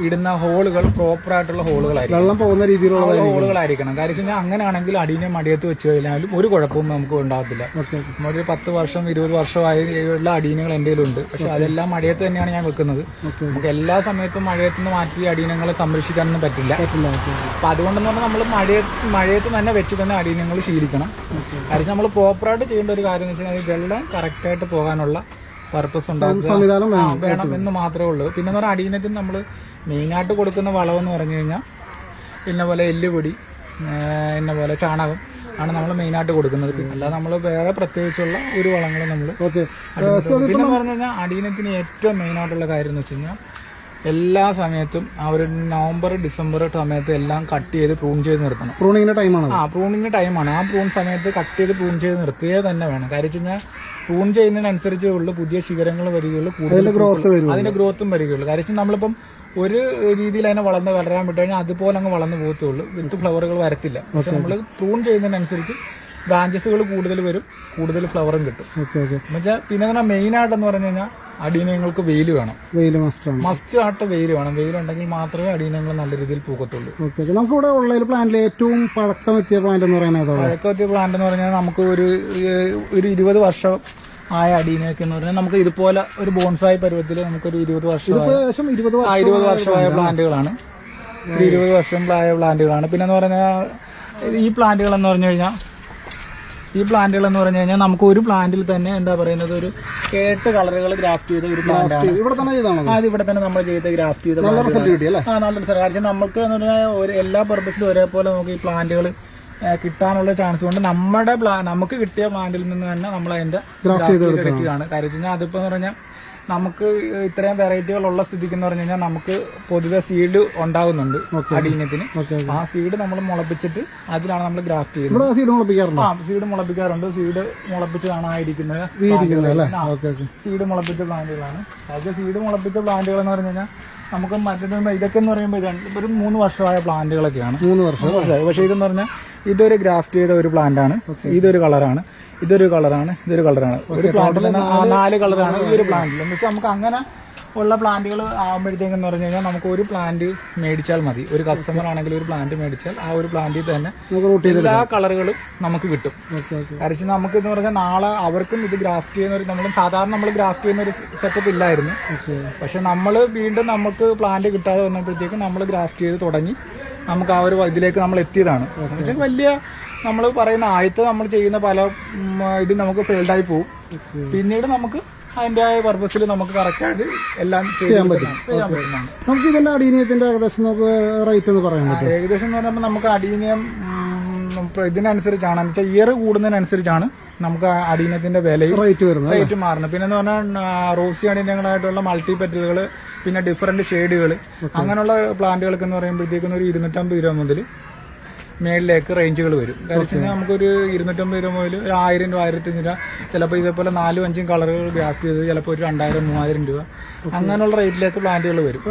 ഇടുന്ന ഹോളുകൾ പ്രോപ്പർ ആയിട്ടുള്ള ഹോളുകളായിരിക്കും വെള്ളം പോകുന്ന രീതിയിലുള്ള ഹോളുകളായിരിക്കണം. കാര്യം വെച്ചാൽ അങ്ങനെയാണെങ്കിൽ അടിനെ മടിയത്ത് വെച്ച് കഴിഞ്ഞാലും ഒരു കുഴപ്പവും നമുക്ക് ഉണ്ടാകത്തില്ല. ഒരു പത്ത് വർഷം ഇരുപത് വർഷമായി ഉള്ള അടീനങ്ങൾ എന്റെ ഉണ്ട് പക്ഷെ അതെല്ലാം മഴയത്ത് തന്നെയാണ് ഞാൻ വെക്കുന്നത്. നമുക്ക് എല്ലാ സമയത്തും മഴയത്ത് നിന്ന് മാറ്റി അടീനങ്ങളെ സംരക്ഷിക്കാനൊന്നും പറ്റില്ല. അപ്പൊ അതുകൊണ്ടെന്ന് പറഞ്ഞാൽ നമ്മൾ മഴയത്ത് മഴയത്ത് തന്നെ വെച്ച് തന്നെ അടീനങ്ങൾ ശീലിക്കണം. കാര്യം നമ്മൾ പ്രോപ്പറായിട്ട് ചെയ്യേണ്ട ഒരു കാര്യം എന്ന് വെച്ചാൽ വെള്ളം കറക്റ്റായിട്ട് പോകാനുള്ള പർപ്പസ് ഉണ്ടാക്കുക. വേണം. എന്ന് മാത്രമേ ഉള്ളൂ. പിന്നെ പറഞ്ഞാൽ അടീനത്തിന് നമ്മൾ മെയിനായിട്ട് കൊടുക്കുന്ന വളം എന്ന് പറഞ്ഞു കഴിഞ്ഞാൽ ഇന്ന പോലെ എല്ലുപൊടി ഇന്ന പോലെ ചാണകം ആണ് നമ്മൾ മെയിനായിട്ട് കൊടുക്കുന്നത്. അല്ലാതെ നമ്മൾ വേറെ പ്രത്യേകിച്ചുള്ള ഒരു വളങ്ങളും നമ്മൾ പിന്നെ പറഞ്ഞു കഴിഞ്ഞാൽ അടീനത്തിന് ഏറ്റവും മെയിനായിട്ടുള്ള കാര്യം എന്ന് വെച്ച് കഴിഞ്ഞാൽ എല്ലാ സമയത്തും ആ ഒരു നവംബർ ഡിസംബർ സമയത്ത് എല്ലാം കട്ട് ചെയ്ത് പ്രൂൺ ചെയ്ത് നിർത്തണം. പ്രൂണിങ്ങിന്റെ ടൈമാണ് ആ പ്രൂണിന്റെ ടൈമാണ്. ആ പ്രൂൺ സമയത്ത് കട്ട് ചെയ്ത് പ്രൂൺ ചെയ്ത് നിർത്തിയേ തന്നെ വേണം. കാര്യം വെച്ചാൽ കഴിഞ്ഞാൽ പ്രൂൺ ചെയ്യുന്നതിനനുസരിച്ച് ഉള്ളു പുതിയ ശിഖരങ്ങൾ വരികയുള്ളൂ കൂടുതൽ ഗ്രോത്ത് വരും അതിന്റെ ഗ്രോത്തും വരികയുള്ളൂ. കാര്യം വെച്ചാൽ നമ്മളിപ്പം ഒരു രീതിയിൽ അതിനെ വളർന്ന് വളരാൻ വിട്ടു കഴിഞ്ഞാൽ അതുപോലെ അങ്ങ് വളർന്നു പോകത്തുള്ളൂ. വിത്ത് ഫ്ലവറുകൾ വരത്തില്ല. പക്ഷെ നമ്മൾ പ്രൂൺ ചെയ്യുന്നതിനനുസരിച്ച് ബ്രാഞ്ചസുകൾ കൂടുതൽ വരും കൂടുതൽ ഫ്ലവറും കിട്ടും. Okay okay. എന്നുവെച്ചാൽ പിന്നെ പറഞ്ഞാൽ മെയിൻ ആയിട്ടെന്ന് പറഞ്ഞു കഴിഞ്ഞാൽ അടീനങ്ങൾക്ക് വെയിൽ വേണം. വെയിൽ മാസ്റ്ററാണ് മസ്റ്റ് ആയിട്ട് വെയിൽ വേണം. വെയിൽ ഉണ്ടെങ്കിൽ മാത്രമേ അടീനങ്ങൾ നല്ല രീതിയിൽ പൂക്കത്തുള്ളൂ. ഓക്കെ നമുക്ക് ഇവിടെ ഉള്ള പ്ലാന്റിൽ ഏറ്റവും പഴക്കം എത്തിയ പ്ലാന്റ് എന്ന് പറയുന്നത് പഴക്കം എത്തിയ പ്ലാന്റ് എന്ന് പറഞ്ഞാൽ നമുക്ക് ഒരു ഒരു ഇരുപത് വർഷം ആയ അടീനൊക്കെ എന്ന് പറഞ്ഞാൽ നമുക്ക് ഇതുപോലെ ഒരു ബോൺസായ പരുവത്തിൽ നമുക്കൊരു ഇരുപത് വർഷം ഇരുപത് വർഷമായ പ്ലാന്റുകളാണ് ഇരുപത് വർഷം ആയ പ്ലാന്റുകളാണ് പിന്നെ എന്ന് പറഞ്ഞാൽ ഈ പ്ലാന്റുകൾ എന്ന് പറഞ്ഞു കഴിഞ്ഞാൽ ഈ പ്ലാന്റുകൾ എന്ന് പറഞ്ഞു കഴിഞ്ഞാൽ നമുക്ക് ഒരു പ്ലാന്റിൽ തന്നെ എന്താ പറയുന്നത് ഒരു കേട്ട് കളറുകൾ ഗ്രാഫ്റ്റ് ചെയ്ത ഒരു പ്ലാന്റാണ് ഇവിടെ തന്നെ ചെയ്താണ് അത് ഇവിടെ തന്നെ നമ്മൾ ചെയ്ത ഗ്രാഫ്റ്റ് ചെയ്ത നല്ല റിസൾട്ട് കിട്ടി അല്ലേ? ആ നല്ല റിസൾട്ട് കാരണം നമുക്ക് എന്ന് പറഞ്ഞാൽ ഒരു എല്ലാ പർപ്പസിലും ഒരേപോലെ നമുക്ക് ഈ പ്ലാന്റുകൾ കിട്ടാനുള്ള ചാൻസ് കൊണ്ട് നമ്മുടെ പ്ലാ നമുക്ക് കിട്ടിയ പ്ലാന്റിൽ നിന്ന് തന്നെ നമ്മൾ അതിന്റെ ഗ്രാഫ്റ്റ് ചെയ്ത് കിട്ടിയതാണ് കാര്യം വെച്ച് കഴിഞ്ഞാൽ അതിപ്പോ എന്ന് പറഞ്ഞാൽ നമുക്ക് ഇത്രയും വെറൈറ്റികൾ ഉള്ള സ്ഥിതിക്ക് എന്ന് പറഞ്ഞു കഴിഞ്ഞാൽ നമുക്ക് പൊതുവെ സീഡ് ഉണ്ടാകുന്നുണ്ട് അടീനത്തിന്. ആ സീഡ് നമ്മൾ മുളപ്പിച്ചിട്ട് അതിലാണ് നമ്മൾ ഗ്രാഫ്റ്റ് ചെയ്യുന്നത്. സീഡ് മുളപ്പിക്കാറുണ്ടോ? ആ സീഡ് മുളപ്പിക്കാറുണ്ട്. സീഡ് മുളപ്പിച്ചതാണ് ആ ഇരിക്കുന്നത് ഇരിക്കുന്നത് അല്ലേ ആ. Okay okay. സീഡ് മുളപ്പിച്ച പ്ലാന്റുകളാണ് അതൊക്കെ സീഡ് മുളപ്പിച്ച പ്ലാന്റുകൾ എന്ന് പറഞ്ഞു കഴിഞ്ഞാൽ നമുക്ക് മറ്റേത് ഇതൊക്കെ എന്ന് പറയുമ്പോൾ രണ്ട് ഒരു മൂന്ന് വർഷമായ പ്ലാന്റുകളൊക്കെയാണ് മൂന്ന് വർഷം. പക്ഷേ ഇതെന്ന് പറഞ്ഞാൽ ഇതൊരു ഗ്രാഫ്റ്റ് ചെയ്ത ഒരു പ്ലാന്റ് ആണ്. ഇതൊരു കളറാണ് ഇതൊരു കളറാണ് ഇതൊരു കളറാണ്. ഒരു പ്ലാന്റിൽ നാല് കളറാണ് ഈ ഒരു പ്ലാന്റിൽ എന്ന് വെച്ചാൽ നമുക്ക് അങ്ങനെ ഉള്ള പ്ലാന്റുകൾ ആകുമ്പോഴത്തേക്ക് എന്ന് പറഞ്ഞു കഴിഞ്ഞാൽ നമുക്ക് ഒരു പ്ലാന്റ് മേടിച്ചാൽ മതി. ഒരു കസ്റ്റമർ ആണെങ്കിൽ ഒരു പ്ലാന്റ് മേടിച്ചാൽ ആ ഒരു പ്ലാന്റിൽ തന്നെ നമുക്ക് റൂട്ട് ചെയ്ത് എല്ലാ കളറുകളും നമുക്ക് കിട്ടും. കാരണം നമുക്ക് എന്ന് പറഞ്ഞാൽ നാളെ അവർക്കും ഇത് ഗ്രാഫ്റ്റ് ചെയ്യുന്ന ഒരു നമ്മൾ സാധാരണ നമ്മൾ ഗ്രാഫ്റ്റ് ചെയ്യുന്ന ഒരു സെറ്റപ്പ് ഇല്ലായിരുന്നു. പക്ഷെ നമ്മൾ വീണ്ടും നമുക്ക് പ്ലാന്റ് കിട്ടാതെ വന്നപ്പോഴത്തേക്കും നമ്മൾ ഗ്രാഫ്റ്റ് ചെയ്ത് തുടങ്ങി നമുക്ക് ആ ഒരു ഇതിലേക്ക് നമ്മൾ എത്തിയതാണ്. വലിയ നമ്മൾ പറയുന്ന ആദ്യത്തെ നമ്മൾ ചെയ്യുന്ന പല ഇത് നമുക്ക് ഫെയിൽഡായി പോകും പിന്നീട് നമുക്ക് അതിന്റെ പർപ്പസിൽ നമുക്ക് കറക്റ്റായിട്ട് എല്ലാം ചെയ്യാൻ പറ്റും. ചെയ്യാൻ നമുക്ക് ഇതിന്റെ അടീനിയത്തിന്റെ ഏകദേശം നമുക്ക് റേറ്റ് എന്ന് പറയാൻ പറ്റും ഏകദേശം എന്ന് പറയുമ്പോൾ നമുക്ക് ഇപ്പൊ ഇതിനനുസരിച്ചാണ്. എന്ന് വെച്ചാൽ ഇയർ കൂടുന്നതിനനുസരിച്ചാണ് നമുക്ക് അടിയനത്തിന്റെ അടീനത്തിന്റെ വിലയും റേറ്റ് വരുന്നത് റേറ്റ് മാറുന്നത്. പിന്നെ എന്ന് പറഞ്ഞാൽ റോസി അടിയനങ്ങളായിട്ടുള്ള മൾട്ടി പെറ്റലുകൾ പിന്നെ ഡിഫറെന്റ് ഷെയ്ഡുകൾ അങ്ങനെയുള്ള പ്ലാന്റുകൾക്ക് എന്ന് പറയുമ്പോഴത്തേക്കും ഒരു ഇരുന്നൂറ്റമ്പത് രൂപ മുതൽ മേളിലേക്ക് റേഞ്ചുകൾ വരും. കാരണം വെച്ച് കഴിഞ്ഞാൽ നമുക്കൊരു ഇരുന്നൂറ്റമ്പത് രൂപ മുതൽ ഒരു ആയിരം രൂപ ആയിരത്തി അഞ്ഞൂറ് രൂപ ചിലപ്പോൾ ഇതേപോലെ നാലും അഞ്ചും കളറുകൾ ഗ്രാഫ്റ്റ് ചെയ്ത് ചിലപ്പോൾ ഒരു രണ്ടായിരം മൂവായിരം രൂപ അങ്ങനെയുള്ള റേറ്റിലേക്ക് പ്ലാന്റുകൾ വരും.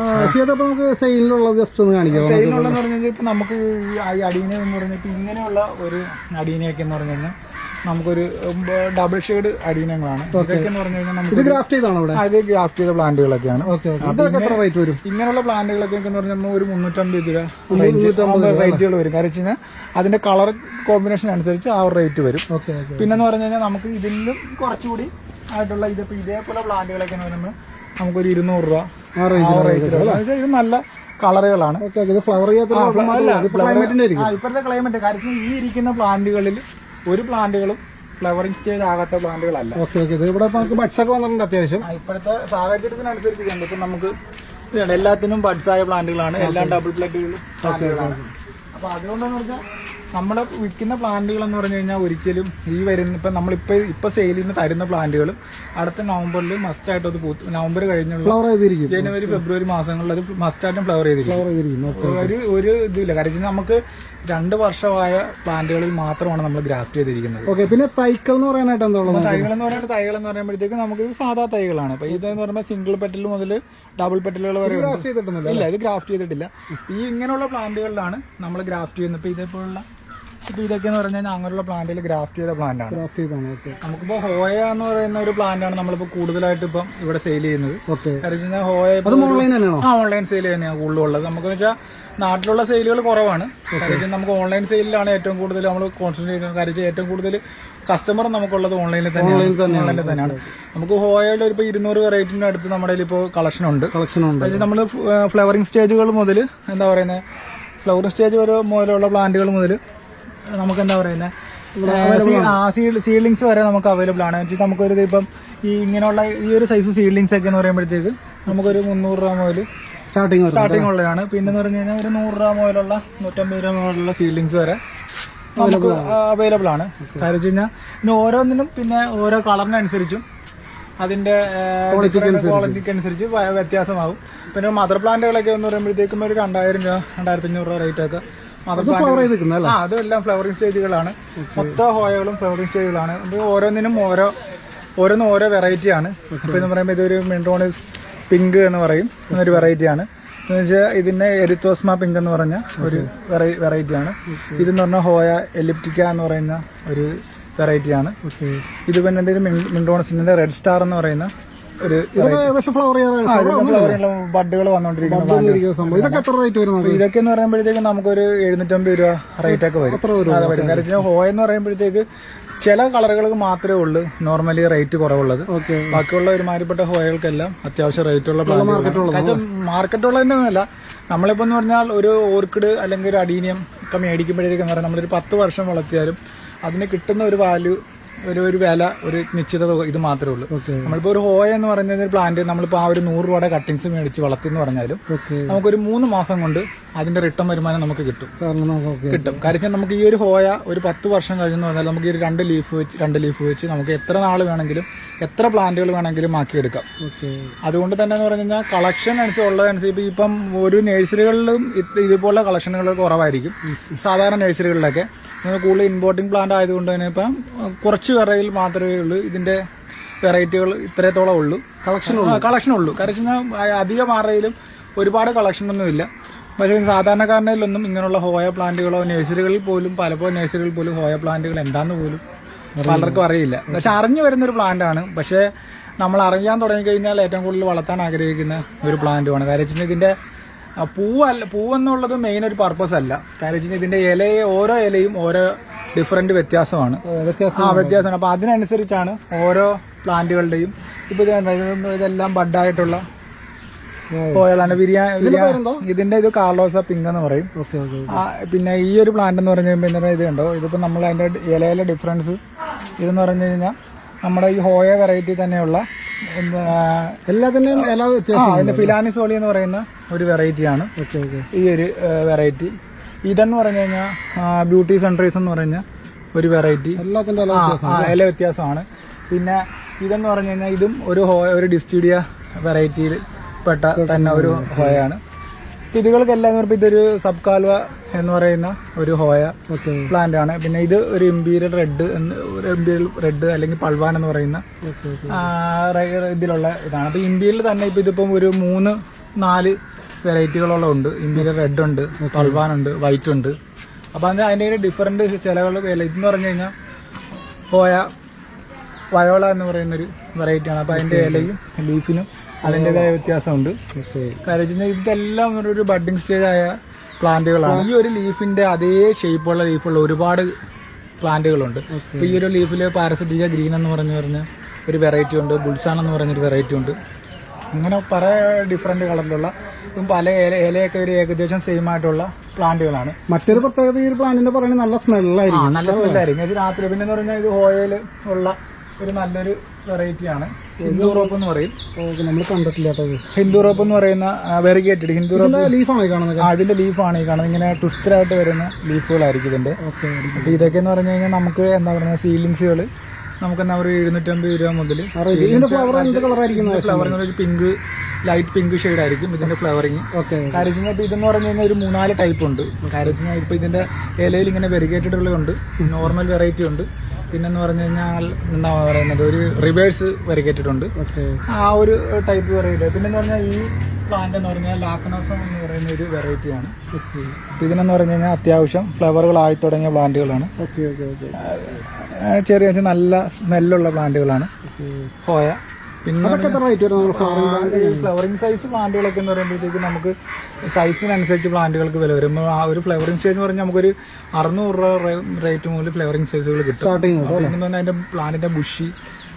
നമുക്ക് സെയിലിനുള്ളത് ജസ്റ്റ് ഒന്ന് കാണിക്കാം. സെയിലുള്ളതെന്ന് പറഞ്ഞു കഴിഞ്ഞാൽ ഇപ്പൊ നമുക്ക് ഈ അടീന എന്ന് പറഞ്ഞിട്ട് ഇങ്ങനെയുള്ള ഒരു അടീനയൊക്കെ എന്ന് പറഞ്ഞു കഴിഞ്ഞാൽ നമുക്കൊരു ഡബിൾ ഷെയ്ഡ് അടീനങ്ങളാണ് ഇതൊക്കെ എന്ന് പറഞ്ഞു കഴിഞ്ഞാൽ ഇത് നമുക്ക് ഗ്രാഫ്റ്റ് ചെയ്താണോ ഇവിടെ അത് ഗ്രാഫ്റ്റ് ചെയ്ത പ്ലാന്റുകളൊക്കെയാണ്. ഇതൊക്കെ എത്ര റേറ്റ് വരും? ഇങ്ങനെയുള്ള പ്ലാന്റുകളൊക്കെ എന്ന് പറഞ്ഞാൽ ഒരു മുന്നൂറ്റമ്പത് രൂപ റേഞ്ചുകൾ വരും. കാരണം വെച്ച് കഴിഞ്ഞാൽ അതിന്റെ കളർ കോമ്പിനേഷൻ അനുസരിച്ച് ആ റേറ്റ് വരും. പിന്നെന്ന് പറഞ്ഞു കഴിഞ്ഞാൽ നമുക്ക് ഇതിലും കുറച്ചുകൂടി ആയിട്ടുള്ള ഇതിപ്പോ ഇതേപോലെ പ്ലാന്റുകളൊക്കെ എന്ന് പറയുമ്പോൾ നമുക്കൊരു ഇരുന്നൂറ് രൂപ റേഞ്ചിൽ ഇത് നല്ല കളറുകളാണ്. ഇപ്പോഴത്തെ ക്ലൈമറ്റ് കാര്യത്തിൽ ഈ ഇരിക്കുന്ന പ്ലാന്റുകളിൽ ഒരു പ്ലാന്റുകളും ഫ്ലവറിംഗ് സ്റ്റേജ് ആകാത്ത പ്ലാന്റുകളല്ല. Okay okay. ഇത് ഇവിടെ നമുക്ക് ബഡ്സ് ഒക്കെ വന്നിട്ടുണ്ട് അത്യാവശ്യം. ഇപ്പോഴത്തെ സാഹചര്യത്തിനനുസരിച്ച് കണ്ടു ഇപ്പൊ നമുക്ക് ഇതാണ് എല്ലാത്തിനും ബഡ്സ് ആയ പ്ലാന്റുകളാണ്. എല്ലാ ഡബിൾ പ്ലേറ്റുകളും പ്ലാന്റുകളാണ് അപ്പൊ അതുകൊണ്ടെന്ന് പറഞ്ഞാൽ നമ്മുടെ വിൽക്കുന്ന പ്ലാന്റുകൾ എന്ന് പറഞ്ഞു കഴിഞ്ഞാൽ ഒരിക്കലും ഈ വരുന്ന ഇപ്പൊ നമ്മളിപ്പോ ഇപ്പൊ സെയിൽ ചെയ്യുന്ന തരുന്ന പ്ലാന്റുകളും അടുത്ത നവംബറിൽ മസ്റ്റ് ആയിട്ട് അത് പൂത്ത് നവംബർ കഴിഞ്ഞുള്ള ഫ്ലവർ ചെയ്തിരിക്കും. ജനുവരി ഫെബ്രുവരി മാസങ്ങളിൽ അത് മസ്റ്റ് ആയിട്ടും ഫ്ലവർ ചെയ്തിരിക്കും. ഒരു ഒരു ഇതില്ല. കാരണം നമുക്ക് രണ്ട് വർഷമായ പ്ലാന്റുകളിൽ മാത്രമാണ് നമ്മൾ ഗ്രാഫ്റ്റ് ചെയ്തിരിക്കുന്നത്. ഓക്കെ പിന്നെ തൈകൾ എന്ന് പറയാനായിട്ട് എന്താ ഉള്ളത് തൈകൾ എന്ന് പറയുന്നത് തൈകൾ എന്ന് പറയുമ്പോഴത്തേക്ക് നമുക്ക് സാധാ തൈകളാണ്. അപ്പൊ ഇതെന്ന് പറയുമ്പോൾ സിംഗിൾ പെറ്റൽ മുതൽ ഡബിൾ പെറ്റലുകൾ വരെ ഗ്രാഫ്റ്റ് ഇല്ല ഇത് ഗ്രാഫ്റ്റ് ചെയ്തിട്ടില്ല. ഈ ഇങ്ങനെയുള്ള പ്ലാന്റുകളിലാണ് നമ്മൾ ഗ്രാഫ്റ്റ് ചെയ്യുന്നത്. ഇപ്പൊ ഇതേപോലുള്ള ഇപ്പൊ ഇതൊക്കെ എന്ന് പറഞ്ഞാൽ അങ്ങനെയുള്ള പ്ലാന്റിൽ ഗ്രാഫ്റ്റ് ചെയ്ത പ്ലാന്റാണ്. ആണ് ക്രാഫ്റ്റ് ചെയ്താണ് നമുക്കിപ്പോ ഹോയ എന്ന് പറയുന്ന ഒരു പ്ലാന്റ് ആണ് നമ്മളിപ്പോ കൂടുതലായിട്ട് ഇപ്പം ഇവിടെ സെയിൽ ചെയ്യുന്നത്. ഹോയ ഓൺലൈൻ സെയിൽ തന്നെയാണ്? കൂടുതലുള്ളത് നമുക്ക് വെച്ചാൽ നാട്ടിലുള്ള സെയിലുകൾ കുറവാണ്. കാര്യം നമുക്ക് ഓൺലൈൻ സെയിലാണ് ഏറ്റവും കൂടുതൽ നമ്മൾ കോൺസെൻട്രേറ്റ് ചെയ്യുന്നത്. കാര്യം ഏറ്റവും കൂടുതൽ കസ്റ്റമർ നമുക്കുള്ളത് ഓൺലൈനിൽ തന്നെയാണ്. ഓൺലൈനിൽ തന്നെയാണ്. നമുക്ക് ഹോയയിൽ ഒരു ഇരുന്നൂറ് വെറൈറ്റിന്റെ അടുത്ത് നമ്മുടെ ഇപ്പോൾ കളക്ഷൻ ഉണ്ട്. കളക്ഷൻ ഉണ്ട്. നമ്മൾ ഫ്ലവറിംഗ് സ്റ്റേജുകൾ മുതൽ എന്താ പറയുന്നത് ഫ്ലവറിംഗ് സ്റ്റേജ് വരെ മുതലുള്ള പ്ലാന്റുകൾ മുതൽ നമുക്ക് എന്താ പറയുന്നത് സീഡ്ലിങ്സ് വരെ നമുക്ക് അവൈലബിൾ ആണ്. വെച്ചാൽ നമുക്കൊരു ഇപ്പം ഈ ഇങ്ങനെയുള്ള ഈ ഒരു സൈസ് സീഡ്ലിങ്സ് ഒക്കെ എന്ന് പറയുമ്പോഴത്തേക്ക് നമുക്കൊരു മുന്നൂറ് രൂപ മുതൽ സ്റ്റാർട്ടിങ് വരും സ്റ്റാർട്ടിംഗ് ഉള്ളതാണ്. പിന്നെ എന്ന് പറഞ്ഞു കഴിഞ്ഞാൽ ഒരു നൂറ് രൂപ മുതലുള്ള നൂറ്റമ്പത് രൂപ മുതലുള്ള സീഡ്ലിങ്സ് വരെ നമുക്ക് അവൈലബിൾ ആണ്. കാര്യം വെച്ച് കഴിഞ്ഞാൽ പിന്നെ ഓരോന്നിനും പിന്നെ ഓരോ കളറിനനുസരിച്ചും അതിന്റെ ക്വാളിറ്റിക്ക് അനുസരിച്ച് വ്യത്യാസമാകും പിന്നെ മദർ പ്ലാന്റുകളൊക്കെ എന്ന് പറയുമ്പോഴത്തേക്കും ഒരു രണ്ടായിരം രൂപ രണ്ടായിരത്തി അഞ്ഞൂറ് രൂപ റേറ്റ് ഒക്കെ മദർ പ്ലാന്റ് ആ അതെല്ലാം ഫ്ലവറിംഗ് സ്റ്റേജുകളാണ് മൊത്തം ഹോയകളും ഫ്ലവറിംഗ് സ്റ്റേജുകളാണ് ഓരോന്നിനും ഓരോ ഓരോന്നും ഓരോ വെറൈറ്റി ആണ്. ഇപ്പൊ എന്ന് പറയുമ്പോൾ ഇതൊരു മിൻട്രോണിസ് പിങ്ക് എന്ന് പറയും. എന്നൊരു വെറൈറ്റി ആണ്. എന്ന് വെച്ചാൽ ഇതിന്റെ എരിത്തോസ്മ പിങ്ക് എന്ന് പറഞ്ഞ ഒരു വെറൈറ്റി ആണ്. ഇതെന്ന് പറഞ്ഞാൽ ഹോയ എലിപ്റ്റിക്ക എന്ന് പറയുന്ന ഒരു വെറൈറ്റി ആണ്. ഓക്കെ ഇത് പിന്നെ എന്തെങ്കിലും റെഡ് സ്റ്റാർ എന്ന് പറയുന്ന ഒരു ബഡുകൾ വന്നോണ്ടിരിക്കുന്നു ഇതൊക്കെ എന്ന് പറയുമ്പോഴത്തേക്ക് നമുക്കൊരു എഴുന്നൂറ്റമ്പത് രൂപ റേറ്റ് ഒക്കെ വരും. അതെ വരും. കാരണം ഹോയ എന്ന് പറയുമ്പോഴത്തേക്ക് ചില കളറുകൾക്ക് മാത്രമേ ഉള്ളൂ. നോർമലി റേറ്റ് കുറവുള്ളത്. ബാക്കിയുള്ള ഒരുമാതിരിപ്പെട്ട ഹോയകൾക്കെല്ലാം അത്യാവശ്യം റേറ്റ് ഉള്ള മാർക്കറ്റുള്ളതിന്റെ ഒന്നല്ല നമ്മളിപ്പോ എന്ന് പറഞ്ഞാൽ ഒരു ഓർക്കിഡ് അല്ലെങ്കിൽ ഒരു അടീനിയം ഒക്കെ മേടിക്കുമ്പോഴത്തേക്ക് എന്ന് പറഞ്ഞാൽ നമ്മളൊരു പത്ത് വർഷം വളർത്തിയാലും അതിന് കിട്ടുന്ന ഒരു വാല്യൂ ഒരു ഒരു വില ഒരു നിശ്ചിത ഇത് മാത്രമേ ഉള്ളൂ. നമ്മളിപ്പോ ഒരു ഹോയ എന്ന് പറഞ്ഞ ഒരു പ്ലാന്റ് നമ്മളിപ്പോ ആ ഒരു നൂറ് രൂപയുടെ കട്ടിങ്സ് മേടിച്ച് വളർത്തി എന്ന് പറഞ്ഞാലും നമുക്കൊരു മൂന്ന് മാസം കൊണ്ട് അതിന്റെ റിട്ടേൺ വരുമാനം നമുക്ക് കിട്ടും. കിട്ടും. കാര്യം നമുക്ക് ഈ ഒരു ഹോയ ഒരു പത്ത് വർഷം കഴിഞ്ഞെന്ന് പറഞ്ഞാൽ നമുക്ക് ഈ രണ്ട് ലീഫ് വെച്ച് രണ്ട് ലീഫ് വെച്ച് നമുക്ക് എത്ര നാൾ വേണമെങ്കിലും എത്ര പ്ലാന്റുകൾ വേണമെങ്കിലും മാക്കിയെടുക്കാം ഓക്കെ. അതുകൊണ്ട് തന്നെ എന്ന് പറഞ്ഞു കഴിഞ്ഞാൽ കളക്ഷൻ അനുസരിച്ച് ഉള്ളതനുസരിച്ച് ഇപ്പം ഒരു നഴ്സറികളിലും ഇതുപോലെ കളക്ഷനുകൾ കുറവായിരിക്കും. സാധാരണ നഴ്സറികളിലൊക്കെ നമ്മൾ കൂടുതൽ ഇമ്പോർട്ടിംഗ് പ്ലാന്റ് ആയതുകൊണ്ട് തന്നെ ഇപ്പം കുറച്ച് വിറയിൽ മാത്രമേ ഉള്ളൂ. ഇതിന്റെ വെറൈറ്റികൾ ഇത്രത്തോളം ഉള്ളൂ. കളക്ഷൻ കളക്ഷൻ ഉള്ളൂ. കാരണം വെച്ച് കഴിഞ്ഞാൽ അധികം ആറയിലും ഒരുപാട് കളക്ഷൻ ഒന്നുമില്ല പക്ഷേ സാധാരണക്കാരനിലൊന്നും ഇങ്ങനെയുള്ള ഹോയ പ്ലാന്റുകളോ നഴ്സറികളിൽ പോലും പലപ്പോഴും നഴ്സറികളിൽ പോലും ഹോയ പ്ലാന്റുകൾ എന്താന്ന് പോലും പലർക്കും അറിയില്ല. പക്ഷെ അറിഞ്ഞു വരുന്ന ഒരു പ്ലാന്റ് ആണ്. പക്ഷേ നമ്മൾ അറിയാൻ തുടങ്ങിക്കഴിഞ്ഞാൽ ഏറ്റവും കൂടുതൽ വളർത്താൻ ആഗ്രഹിക്കുന്ന ഒരു പ്ലാന്റുമാണ് കാര്യം വെച്ചാൽ ഇതിന്റെ ആ, പൂവല്ല പൂവെന്നുള്ളത് മെയിൻ ഒരു പർപ്പസ് അല്ല. കാര്യം വെച്ചാൽ ഇതിന്റെ ഇലയെ ഓരോ ഇലയും ഓരോ ഡിഫറെന്റ് വ്യത്യാസമാണ്. വ്യത്യാസം ആ വ്യത്യാസമാണ്. അപ്പൊ അതിനനുസരിച്ചാണ് ഓരോ പ്ലാന്റുകളുടെയും ഇപ്പൊ ഇതെല്ലാം ബഡായിട്ടുള്ള പോയാലാണ് ബിരിയാണി ഇതിന്റെ ഇത് കാർലോസ പിങ്ക് എന്ന് പറയും. പിന്നെ ഈ ഒരു പ്ലാന്റ് എന്ന് പറഞ്ഞു കഴിഞ്ഞാൽ ഇത് കണ്ടോ ഇതിപ്പോ നമ്മൾ അതിന്റെ ഇലയിലെ ഡിഫറൻസ് ഇതെന്ന് പറഞ്ഞു കഴിഞ്ഞാൽ നമ്മുടെ ഈ ഹോയ വെറൈറ്റി തന്നെയുള്ള ഇല ആ വ്യത്യാസം അതിന്റെ ഫിലാനിസോളി എന്ന് പറയുന്ന ഒരു വെറൈറ്റിയാണ് ഓക്കെ ഓക്കെ ഈ ഒരു വെറൈറ്റി ഇതെന്ന് പറഞ്ഞു കഴിഞ്ഞാൽ ബ്യൂട്ടി സൺറൈസ് എന്ന് പറഞ്ഞ ഒരു വെറൈറ്റി ആ, ഇല വ്യത്യാസമാണ്. പിന്നെ ഇതെന്ന് പറഞ്ഞു കഴിഞ്ഞാൽ ഇതും ഒരു ഹോയ ഒരു ഡിസ്റ്റീഡിയ വെറൈറ്റിയിൽ പെട്ട തന്നെ ഒരു ഹോയാണ് ഇതുകൾക്കെല്ലാം എന്ന് പറയുമ്പോൾ ഇതൊരു സബ് കാൽവ എന്ന് പറയുന്ന ഒരു ഹോയ ഓക്കെ. പ്ലാന്റ് ആണ് പിന്നെ ഇത് ഒരു ഇമ്പീരിയൽ റെഡ് എന്ന് ഒരു ഇമ്പീരിയൽ റെഡ് അല്ലെങ്കിൽ പൾവാൻ എന്ന് പറയുന്ന ഇതിലുള്ള ഇതാണ്. അപ്പൊ ഇമ്പീരിയൽ തന്നെ ഇപ്പൊ ഇതിപ്പം ഒരു മൂന്ന് നാല് വെറൈറ്റികളോളം ഉണ്ട്. ഇമ്പീരിയൽ റെഡ് ഉണ്ട് പൾവാൻ ഉണ്ട് വൈറ്റ് ഉണ്ട്. അപ്പൊ അതിന്റെ അതിന്റെ ഡിഫറെന്റ് ചിലകൾ ഇതെന്ന് പറഞ്ഞു കഴിഞ്ഞാൽ ഹോയ വയോള എന്ന് പറയുന്ന ഒരു വെറൈറ്റി ആണ് അപ്പൊ അതിന്റെ ഇലയും ലീഫിനും അതിന്റെതായ വ്യത്യാസമുണ്ട്. ഓക്കെ കാര്യം വെച്ചാൽ ഇതെല്ലാം ഒരു- ബഡ്ഡിംഗ് സ്റ്റേജ് ആയ പ്ലാന്റുകളാണ്. ഈ ഒരു ലീഫിന്റെ അതേ ഷേപ്പുള്ള ലീഫുള്ള ഒരുപാട് പ്ലാന്റുകളുണ്ട്. ഇപ്പൊ ഈ ഒരു ലീഫിൽ പാരസറ്റിക ഗ്രീൻ എന്ന് പറഞ്ഞു പറഞ്ഞ ഒരു വെറൈറ്റി ഉണ്ട്. ബുൾസാൻ എന്ന് പറഞ്ഞൊരു വെറൈറ്റി ഉണ്ട്. അങ്ങനെ പല ഡിഫറെന്റ് കളറിലുള്ള ഇപ്പം പല ഇല ഇലയൊക്കെ ഒരു ഏകദേശം സെയിം ആയിട്ടുള്ള പ്ലാന്റുകളാണ്. മറ്റൊരു പ്രത്യേകത ഈ ഒരു പ്ലാന്റിന്റെ പറയുന്നത് നല്ല സ്മെല്ലായിരിക്കും നല്ല സ്മെല്ലായിരിക്കും ഇത് രാത്രി പിന്നെ എന്ന് പറഞ്ഞാൽ ഇത് ഓയിൽ ഉള്ള ഒരു നല്ലൊരു വെറൈറ്റിയാണ് ഹിന്ദു റോപ്പ് എന്ന് പറയും. നമ്മൾ കണ്ടിട്ടില്ലാത്തത്. ഹിന്ദു റോപ്പ് എന്ന് പറയുന്ന വെറിഗേറ്റഡ് ഹിന്ദു റോപ്പ് ലീഫാണ് ഈ കാണുന്നത്? അതിന്റെ ലീഫ് ലീഫാണ് ഈ കാണുന്നത്. ഇങ്ങനെ ട്വിസ്റ്ററായിട്ട് വരുന്ന ലീഫുകളായിരിക്കും ഇതിന്റെ. ഓക്കെ അപ്പൊ ഇതൊക്കെ എന്ന് പറഞ്ഞു കഴിഞ്ഞാൽ നമുക്ക് എന്താ പറയുക സീലിങ്സുകൾ നമുക്ക് എന്താ പറയുക എഴുന്നൂറ്റമ്പത് രൂപ മുതൽ ഫ്ലവർ ഫ്ലവറിംഗ് ഒരു പിങ്ക് ലൈറ്റ് പിങ്ക് ഷെയ്ഡ് ആയിരിക്കും ഇതിന്റെ ഫ്ലവറിങ് ഓക്കെ കാര്യം ഇപ്പൊ ഇതെന്ന് പറഞ്ഞു കഴിഞ്ഞാൽ ഒരു മൂന്നാൽ ടൈപ്പ് ഉണ്ട്. കാര്യം ഇപ്പൊ ഇതിന്റെ ഇലയിൽ ഇങ്ങനെ വെരിഗേറ്റഡ് ഉള്ളതുണ്ട് നോർമൽ വെറൈറ്റി ഉണ്ട്. പിന്നെന്ന് പറഞ്ഞു കഴിഞ്ഞാൽ എന്താ പറയുന്നത് ഒരു റിവേഴ്സ് വരയ്ക്കേറ്റിട്ടുണ്ട്. ഓക്കെ. ആ ഒരു ടൈപ്പ് വെറൈറ്റി പിന്നെന്ന് പറഞ്ഞാൽ ഈ പ്ലാന്റ് എന്ന് പറഞ്ഞാൽ ലാക്കനോസം എന്ന് പറയുന്ന ഒരു വെറൈറ്റിയാണ് ഓക്കെ. ഇതിനെന്ന് പറഞ്ഞു കഴിഞ്ഞാൽ അത്യാവശ്യം ഫ്ലവറുകളായി തുടങ്ങിയ പ്ലാന്റുകളാണ് ഓക്കെ ഓക്കെ ഓക്കെ. ആ, ചെറിയ നല്ല സ്മെല്ലുള്ള പ്ലാന്റുകളാണ് ഹോയ അതൊക്കെ റേറ്റ് ഫ്ലവറിംഗ് സൈസ് പ്ലാന്റുകളൊക്കെ എന്ന് പറയുമ്പോഴത്തേക്ക് നമുക്ക് സൈസിനനുസരിച്ച് പ്ലാന്റുകൾക്ക് വില വരും. ആ ഒരു ഫ്ലവറിംഗ് സ്റ്റേജ് എന്ന് പറഞ്ഞാൽ നമുക്കൊരു അറുന്നൂറ് രൂപ റേറ്റ് മുതൽ ഫ്ലവറിംഗ് സൈസുകൾ കിട്ടും. സ്റ്റാർട്ടിങ് അതിന്റെ പ്ലാന്റിന്റെ ബുഷി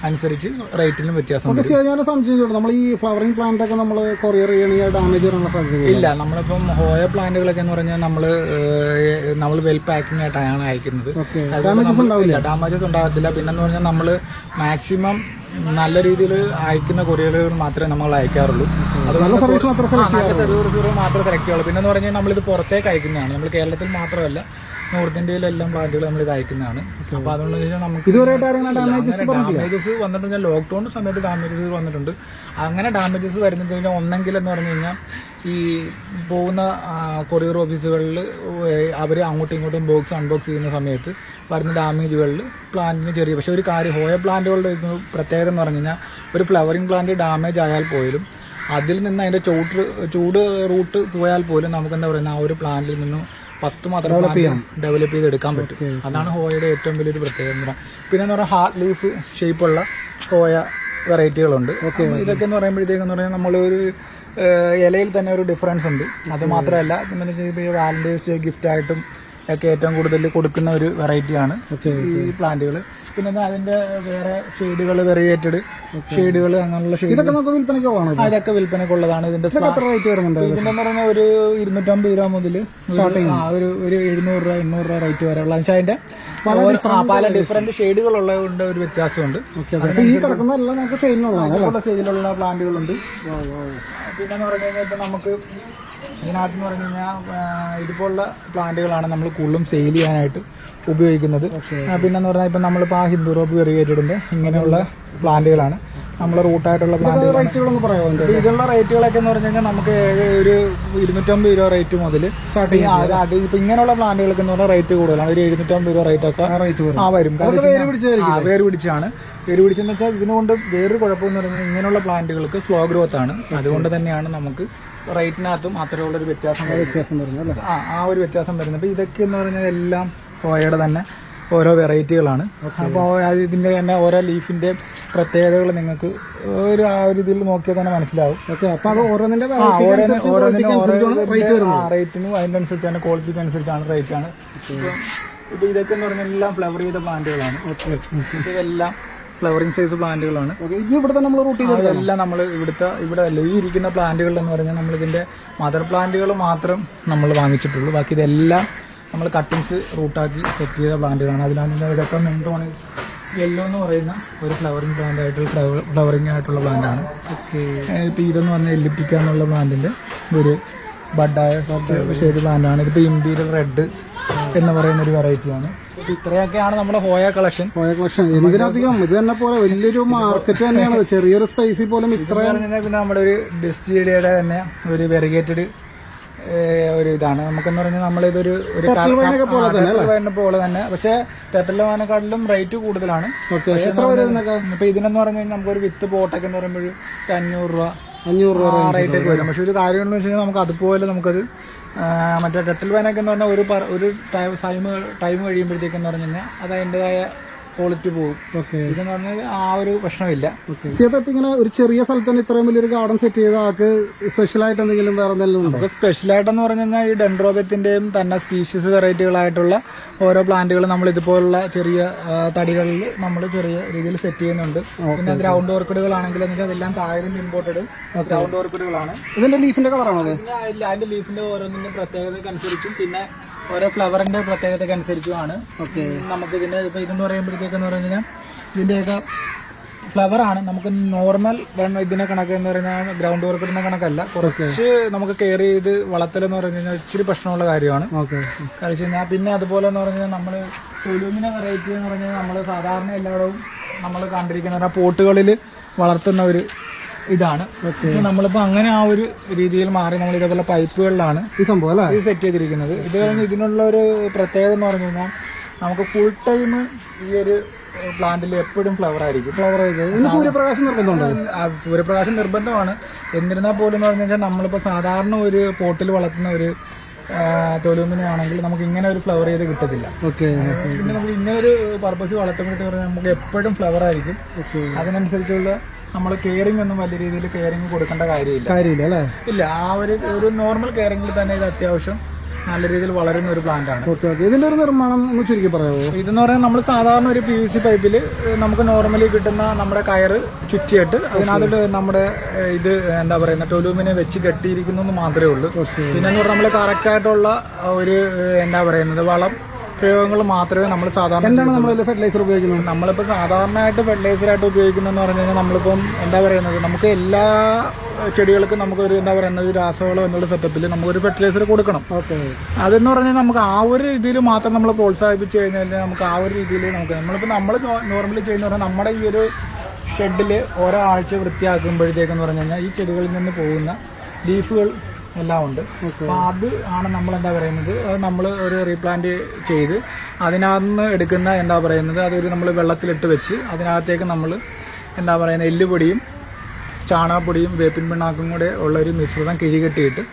അനുസരിച്ച് റേറ്റിനും വ്യത്യാസം ഞാൻ സംശയിച്ചോളൂ നമ്മൾ ഈ ഫ്ലവറിംഗ് പ്ലാന്റ് ഒക്കെ നമ്മൾ കൊറിയർ ചെയ്യണമെങ്കിൽ ഡാമേജ് വരാനുള്ള സാധ്യത ഇല്ല നമ്മളിപ്പം ഹോയ പ്ലാന്റുകളൊക്കെ എന്ന് പറഞ്ഞാൽ നമ്മൾ നമ്മൾ വെൽ പാക്കിംഗ് ആയിട്ടാണ് അയക്കുന്നത്. ഓക്കെ ഡാമേജസ് ഉണ്ടാകത്തില്ല. പിന്നെന്ന് പറഞ്ഞാൽ നമ്മൾ മാക്സിമം നല്ല രീതിയിൽ അയക്കുന്ന കൊറിയറുകൾ മാത്രമേ നമ്മൾ അയക്കാറുള്ളൂ. അത് നല്ല സർവീസ് മാത്രമേ സെലക്ട് ചെയ്യുള്ളൂ പിന്നെന്ന് പറഞ്ഞാൽ നമ്മളിത് പുറത്തേക്ക് അയക്കുന്നതാണ്. നമ്മൾ കേരളത്തിൽ മാത്രമല്ല നോർത്ത് ഇന്ത്യയിലെല്ലാം പ്ലാന്റുകൾ നമ്മൾ ഇത് അയക്കുന്നതാണ്. അപ്പൊ അതുകൊണ്ട് നമുക്ക് ഡാമേജസ് വന്നിട്ടുണ്ട്. ലോക്ക്ഡൌൺ സമയത്ത് ഡാമേജസ് വന്നിട്ടുണ്ട്. അങ്ങനെ ഡാമേജസ് വരുന്നത് കഴിഞ്ഞാൽ ഒന്നെങ്കിൽ എന്ന് പറഞ്ഞു കഴിഞ്ഞാൽ ഈ പോകുന്ന കൊറിയർ ഓഫീസുകളിൽ അവർ അങ്ങോട്ടും ഇങ്ങോട്ടും ബോക്സ് അൺബോക്സ് ചെയ്യുന്ന സമയത്ത് വരുന്ന ഡാമേജുകളിൽ പ്ലാന്റിന് ചെറിയ പക്ഷേ ഒരു കാര്യം ഹോയ പ്ലാന്റുകളുടെ ഇത് പ്രത്യേകത എന്ന് പറഞ്ഞു കഴിഞ്ഞാൽ ഒരു ഫ്ലവറിംഗ് പ്ലാന്റ് ഡാമേജ് ആയാൽ പോലും അതിൽ നിന്ന് അതിന്റെ ചൂട് ചൂട് റൂട്ട് പോയാൽ പോലും നമുക്ക് എന്താ പറയുക ആ ഒരു പ്ലാന്റിൽ നിന്നും പത്ത് മാത്രം ഡെവലപ്പ് ചെയ്തെടുക്കാൻ പറ്റും. അതാണ് ഹോയയുടെ ഏറ്റവും വലിയൊരു പ്രത്യേകത എന്ന് പറയുന്നത് പിന്നെ എന്ന് പറഞ്ഞാൽ ഹാർട്ട് ലീഫ് ഷേപ്പുള്ള ഹോയ വെറൈറ്റികളുണ്ട്. ഓക്കെ ഇതൊക്കെ എന്ന് പറയുമ്പോഴത്തേക്കെന്ന് പറഞ്ഞാൽ നമ്മളൊരു ഇലയിൽ തന്നെ ഒരു ഡിഫറൻസ് ഉണ്ട്. അത് മാത്രമല്ല പിന്നെ വാലന്റൈൻസ് ഡേ ഗിഫ്റ്റ് ആയിട്ടും ഒക്കെ ഏറ്റവും കൂടുതൽ കൊടുക്കുന്ന ഒരു വെറൈറ്റിയാണ് ഈ പ്ലാന്റുകൾ പിന്നെ അതിന്റെ വേറെ ഷെയ്ഡുകൾ വെറിയേറ്റഡ് ഷെയ്ഡുകൾ അങ്ങനെയുള്ള ഷെയ്ഡ് ഇതൊക്കെ നമുക്ക് വിൽപ്പനയ്ക്കുള്ളതാണ് അതൊക്കെ വിൽപ്പനക്കുള്ളതാണ് ഇതിന്റെ എത്ര റേറ്റ് വരുന്നുണ്ട് ഇതിന്റെ പറഞ്ഞാൽ ഒരു ഇരുന്നൂറ്റമ്പത് രൂപ മുതൽ ഒരു ഒരു എഴുന്നൂറ് രൂപ എണ്ണൂറ് രൂപ റേറ്റ് വരെയുള്ള. പക്ഷേ അതിന്റെ പല ഡിഫറെന്റ് ഷെയ്ഡുകൾ ഉള്ളതുകൊണ്ട് ഒരു വ്യത്യാസമുണ്ട്. ഈ കിടക്കുന്നതെല്ലാം നമുക്ക് സ്റ്റേജിലുള്ള പ്ലാന്റുകളുണ്ട്. പിന്നെ പറഞ്ഞു കഴിഞ്ഞാൽ ഇപ്പൊ നമുക്ക് ഇതിനകത്ത് എന്ന് പറഞ്ഞു കഴിഞ്ഞാൽ ഇതുപോലുള്ള പ്ലാന്റുകളാണ് നമ്മൾ കൂടുതലും സെയിൽ ചെയ്യാനായിട്ട് ഉപയോഗിക്കുന്നത്. പിന്നെന്ന് പറഞ്ഞാൽ ഇപ്പം നമ്മളിപ്പോൾ ആ ഹിന്ദു റോപ്പ് വെറിയേറ്റഡിന്റെ ഇങ്ങനെയുള്ള പ്ലാന്റുകളാണ്. നമ്മൾ റൂട്ടായിട്ടുള്ള പ്ലാന്റ് റേറ്റുകളൊന്ന് പറയാം ഇതിലുള്ള റേറ്റുകളൊക്കെ എന്ന് പറഞ്ഞു കഴിഞ്ഞാൽ നമുക്ക് ഒരു ഇരുന്നൂറ്റമ്പത് രൂപ റേറ്റ് മുതൽ സ്റ്റാർട്ട് ഇപ്പൊ ഇങ്ങനെയുള്ള പ്ലാന്റുകൾക്ക് എന്ന് പറഞ്ഞാൽ റേറ്റ് കൂടുതലാണ്. ഒരു എഴുന്നൂറ്റമ്പത് രൂപ റേറ്റ് ഒക്കെ റേറ്റ് ആ വരും. പേര് വേര് ആ, വേര് പിടിച്ചാണ്. പേര് പിടിച്ചെന്ന് വെച്ചാൽ ഇതിനുകൊണ്ട് വേറൊരു കുഴപ്പമെന്ന് പറഞ്ഞാൽ ഇങ്ങനെയുള്ള പ്ലാന്റുകൾക്ക് സ്ലോ ഗ്രോത്ത് ആണ്. അതുകൊണ്ട് തന്നെയാണ് നമുക്ക് റേറ്റിനകത്തും അത്രയുള്ള ഒരു വ്യത്യാസം. വ്യത്യാസം വരുന്നത് ആ ആ ഒരു വ്യത്യാസം വരുന്നത് അപ്പം ഇതൊക്കെ എന്ന് പറഞ്ഞാൽ എല്ലാം ഹോയയുടെ തന്നെ ഓരോ വെറൈറ്റികളാണ്. അപ്പോൾ ഇതിന്റെ തന്നെ ഓരോ ലീഫിന്റെ പ്രത്യേകതകൾ നിങ്ങൾക്ക് ഒരു ആ ഒരു ഇതിൽ നോക്കിയാൽ തന്നെ മനസ്സിലാവും. ഓക്കെ അപ്പോൾ അത് ഓരോന്നിന്റെ ഓരോന്നിനും ഓരോ റേറ്റിനും അതിന്റെ അനുസരിച്ചാണ് ക്വാളിറ്റിക്ക് അനുസരിച്ചാണ് റേറ്റ് ആണ്. ഇപ്പൊ- ഇപ്പൊ ഇതൊക്കെ എന്ന് പറഞ്ഞാൽ എല്ലാം ഫ്ലവർ ചെയ്ത പ്ലാന്റുകളാണ് ഓക്കെ. ഇതെല്ലാം ഫ്ലവറിംഗ് സൈസ് പ്ലാന്റുകളാണ് ഇത് ഇവിടെ തന്നെ നമ്മൾ റൂട്ട് ചെയ്ത് അതെല്ലാം നമ്മൾ ഇവിടുത്തെ ഇവിടെ അല്ല ഈ ഇരിക്കുന്ന പ്ലാന്റുകൾ എന്ന് പറഞ്ഞാൽ നമ്മൾ ഇതിന്റെ മദർ പ്ലാന്റുകൾ മാത്രം നമ്മൾ വാങ്ങിച്ചിട്ടുള്ളൂ. ബാക്കി ഇതെല്ലാം നമ്മൾ കട്ടിങ്സ് റൂട്ടാക്കി സെറ്റ് ചെയ്ത പ്ലാന്റുകളാണ് അതിലാണ് ഇതൊക്കെ മെൻഡോണ് യെല്ലോ എന്ന് പറയുന്ന ഒരു ഫ്ലവറിംഗ് പ്ലാന്റ് ആയിട്ടുള്ള ഫ്ലവറിംഗ് ആയിട്ടുള്ള പ്ലാന്റാണ് ഇപ്പോൾ ഇപ്പൊ ഇതെന്ന് പറഞ്ഞാൽ എല്ലിപ്പിക്ക എന്നുള്ള പ്ലാന്റിന്റെ ഒരു ബഡായ ഷേഡ് പ്ലാന്റാണ് ഇതിപ്പോൾ ഇതിപ്പോ ഇമ്പീരിയൽ റെഡ് എന്ന് പറയുന്ന ഒരു വെറൈറ്റിയാണ് ഇത്രയൊക്കെയാണ് നമ്മുടെ ഹോയ കളക്ഷൻ ഹോയ കളക്ഷൻ എന്തിനധികം ഇത് തന്നെ പോലെ വലിയൊരു മാർക്കറ്റ് തന്നെയാണ്. ചെറിയൊരു സ്പൈസിൽ പോലും ഇത്ര പറഞ്ഞാൽ പിന്നെ നമ്മുടെ ഒരു ഡിസ്റ്റിയുടെ തന്നെ ഒരു വെറിഗേറ്റഡ് ഒരു ഇതാണ്. നമുക്കെന്ന് പറഞ്ഞാൽ നമ്മളിതൊരു ഒരു പോലെ തന്നെ വൈനെ പോലെ തന്നെ. പക്ഷേ ടെറ്റൽ വാനക്കാട്ടിലും റേറ്റ് കൂടുതലാണ്. ഇപ്പൊ ഇതിനെന്ന് പറഞ്ഞു കഴിഞ്ഞാൽ നമുക്കൊരു വിത്ത് പോട്ടൊക്കെ എന്ന് പറയുമ്പോൾ ഒരു അഞ്ഞൂറ് രൂപ അഞ്ഞൂറ് രൂപ ആ റേറ്റ് ഒക്കെ വരും. പക്ഷെ ഒരു കാര്യം എന്ന് വെച്ച് കഴിഞ്ഞാൽ നമുക്ക് അതുപോലെ നമുക്കത് മറ്റേ ഡെറ്റൽ വാനൊക്കെ എന്ന് പറഞ്ഞാൽ ഒരു ഒരു ടൈം ടൈം കഴിയുമ്പോഴത്തേക്കെന്ന് പറഞ്ഞു കഴിഞ്ഞാൽ അത് അതിന്റെതായ ക്വാളിറ്റി പോകും. ഇതെന്ന് പറഞ്ഞാൽ ആ ഒരു പ്രശ്നമില്ല. ഇങ്ങനെ ഒരു ചെറിയ സ്ഥലത്ത് തന്നെ ഇത്രയും വലിയൊരു ഗാർഡൻ സെറ്റ് ചെയ്ത ആൾക്ക് സ്പെഷ്യൽ ആയിട്ട് എന്തെങ്കിലും വേറെ എന്തെങ്കിലും ഉണ്ടോ? സ്പെഷ്യലായിട്ടെന്ന് പറഞ്ഞു കഴിഞ്ഞാൽ ഈ ഡെൻഡ്രോബത്തിന്റെയും തന്നെ സ്പീഷീസ് വെറൈറ്റികളായിട്ടുള്ള ഓരോ പ്ലാന്റുകൾ നമ്മൾ ഇതുപോലുള്ള ചെറിയ തടികളിൽ നമ്മൾ ചെറിയ രീതിയിൽ സെറ്റ് ചെയ്യുന്നുണ്ട്. പിന്നെ ഗ്രൗണ്ട് ഓർക്കിഡുകളാണെങ്കിൽ ആണെങ്കിൽ അതെല്ലാം താഴെ ഇമ്പോർട്ടഡ് ഗ്രൗണ്ട് ഓർക്കിഡുകളാണ് ഇതിന്റെ ലീഫിന്റെ കളറാണോ അത്? അതിന്റെ ലീഫിന്റെ ഓരോന്നിന്റെ പ്രത്യേകതയ്ക്ക് അനുസരിച്ചും പിന്നെ ഓരോ ഫ്ലവറിന്റെ പ്രത്യേകതയ്ക്ക് അനുസരിച്ചുമാണ്. നമുക്ക് ഇതിന്റെ ഇപ്പൊ ഇതെന്ന് പറയുമ്പോഴത്തേക്കെന്ന് പറഞ്ഞു കഴിഞ്ഞാൽ ഇതിന്റെയൊക്കെ ഫ്ലവർ ആണ് നമുക്ക് നോർമൽ ഇതിനെ കണക്ക് എന്ന് പറഞ്ഞാൽ ഗ്രൗണ്ട് വർക്കിന്റെ കണക്കല്ല. കുറച്ച് നമുക്ക് കെയർ ചെയ്ത് വളർത്തലെന്ന് പറഞ്ഞു കഴിഞ്ഞാൽ ഇച്ചിരി പ്രശ്നമുള്ള കാര്യമാണ്. ഓക്കെ. കാരണം കഴിഞ്ഞാൽ പിന്നെ അതുപോലെ എന്ന് പറഞ്ഞു കഴിഞ്ഞാൽ നമ്മൾ തൊലുവിനെ വെറൈറ്റി എന്ന് പറഞ്ഞാൽ നമ്മൾ സാധാരണ എല്ലായിടവും നമ്മൾ കണ്ടിരിക്കുന്ന പോട്ടുകളിൽ വളർത്തുന്ന ഒരു ഇതാണ്. പക്ഷെ നമ്മളിപ്പോ അങ്ങനെ ആ ഒരു രീതിയിൽ മാറി നമ്മൾ ഇതേപോലെ പൈപ്പുകളിലാണ് ഈ സംഭവം അല്ലേ? ഇത് സെറ്റ് ചെയ്തിരിക്കുന്നത്. ഇത് ഇതിനുള്ള ഒരു പ്രത്യേകത എന്ന് പറഞ്ഞു കഴിഞ്ഞാൽ നമുക്ക് ഫുൾ ടൈം ഈ ഒരു പ്ലാന്റിൽ എപ്പോഴും ഫ്ലവർ ആയിരിക്കും. ഫ്ലവർ ആയിരിക്കും. സൂര്യപ്രകാശം നിർബന്ധമുണ്ടോ? സൂര്യപ്രകാശം നിർബന്ധമാണ്. എന്നിരുന്നാൽ പോലും എന്ന് പറഞ്ഞു കഴിഞ്ഞാൽ നമ്മളിപ്പോൾ സാധാരണ ഒരു പോട്ടിൽ വളർത്തുന്ന ഒരു ടൊലൂമിനെ ആണെങ്കിൽ നമുക്ക് ഇങ്ങനെ ഒരു ഫ്ലവർ ചെയ്ത് കിട്ടത്തില്ല. ഓക്കെ പിന്നെ നമുക്ക് ഇങ്ങനെ ഒരു പർപ്പസ് വളർത്തുമ്പോഴത്തേക്ക് പറഞ്ഞാൽ നമുക്ക് എപ്പോഴും ഫ്ലവർ ആയിരിക്കും. അതിനനുസരിച്ചുള്ള നമ്മൾ കെയറിംഗ് ഒന്നും വലിയ രീതിയിൽ കെയറിംഗ് കൊടുക്കേണ്ട കാര്യമില്ല. കാര്യമില്ല അല്ലേ? ഇല്ല ആ ഒരു ഒരു നോർമൽ കെയറിംഗിൽ തന്നെ ഇത് അത്യാവശ്യം നല്ല രീതിയിൽ വളരുന്ന ഒരു പ്ലാന്റ് ആണ്. ഇതിന്റെ ഒരു നിർമ്മാണം ഒന്ന് ചുരുക്കി പറയാമോ ഇതെന്ന് പറയുന്നത് നമ്മൾ സാധാരണ ഒരു പി വി സി പൈപ്പിൽ നമുക്ക് നോർമലി കിട്ടുന്ന നമ്മുടെ കയറ് ചുറ്റിയിട്ട് അതിനകത്ത് നമ്മുടെ ഇത് എന്താ പറയുന്ന ടൊലൂമിനെ വെച്ച് കെട്ടിയിരിക്കുന്നു മാത്രമേ ഉള്ളൂ. പിന്നെ പറഞ്ഞാൽ നമ്മൾ കറക്റ്റ് ആയിട്ടുള്ള ഒരു എന്താ പറയുന്നത് വളം പ്രയോഗങ്ങൾ മാത്രമേ നമ്മൾ സാധാരണ എന്താണ് നമ്മൾ ഫെർട്ടിലൈസർ ഉപയോഗിക്കുന്നത്? നമ്മളിപ്പോൾ സാധാരണയായിട്ട് ഫെർട്ടിലൈസറായിട്ട് ഉപയോഗിക്കുന്നതെന്ന് പറഞ്ഞു കഴിഞ്ഞാൽ നമ്മളിപ്പം എന്താ പറയുന്നത്? നമുക്ക് എല്ലാ ചെടികൾക്കും നമുക്കൊരു എന്താ പറയുന്നത് ഒരു രാസവളം എന്നുള്ള സെറ്റപ്പിൽ നമുക്കൊരു ഫെർട്ടിലൈസർ കൊടുക്കണം. ഓക്കെ. അതെന്ന് പറഞ്ഞാൽ നമുക്ക് ആ ഒരു രീതിയിൽ മാത്രം നമ്മൾ പ്രോത്സാഹിപ്പിച്ച് കഴിഞ്ഞാൽ നമുക്ക് ആ ഒരു രീതിയിൽ നമുക്ക് നമ്മളിപ്പോൾ നമ്മൾ നോർമലി ചെയ്യുന്ന പറഞ്ഞാൽ നമ്മുടെ ഈ ഒരു ഷെഡിൽ ഓരോ ആഴ്ച വൃത്തിയാക്കുമ്പോഴത്തേക്കെന്ന് പറഞ്ഞു കഴിഞ്ഞാൽ ഈ ചെടികളിൽ നിന്ന് പോകുന്ന ലീഫുകൾ എല്ലാം ഉണ്ട് അപ്പോൾ അത് ആണ് നമ്മൾ എന്താ പറയുന്നത്? അത് നമ്മൾ ഒരു റീപ്ലാന്റ് ചെയ്ത് അതിനകത്ത് എടുക്കുന്ന എന്താ പറയുന്നത്? അതൊരു നമ്മൾ വെള്ളത്തിലിട്ട് വെച്ച് അതിനകത്തേക്ക് നമ്മൾ എന്താ പറയുന്നത്? എല്ലുപൊടിയും ചാണകപ്പൊടിയും വേപ്പിൻ പിണ്ണാക്കും കൂടെ ഉള്ള ഒരു മിശ്രിതം കിഴികെട്ടിയിട്ട്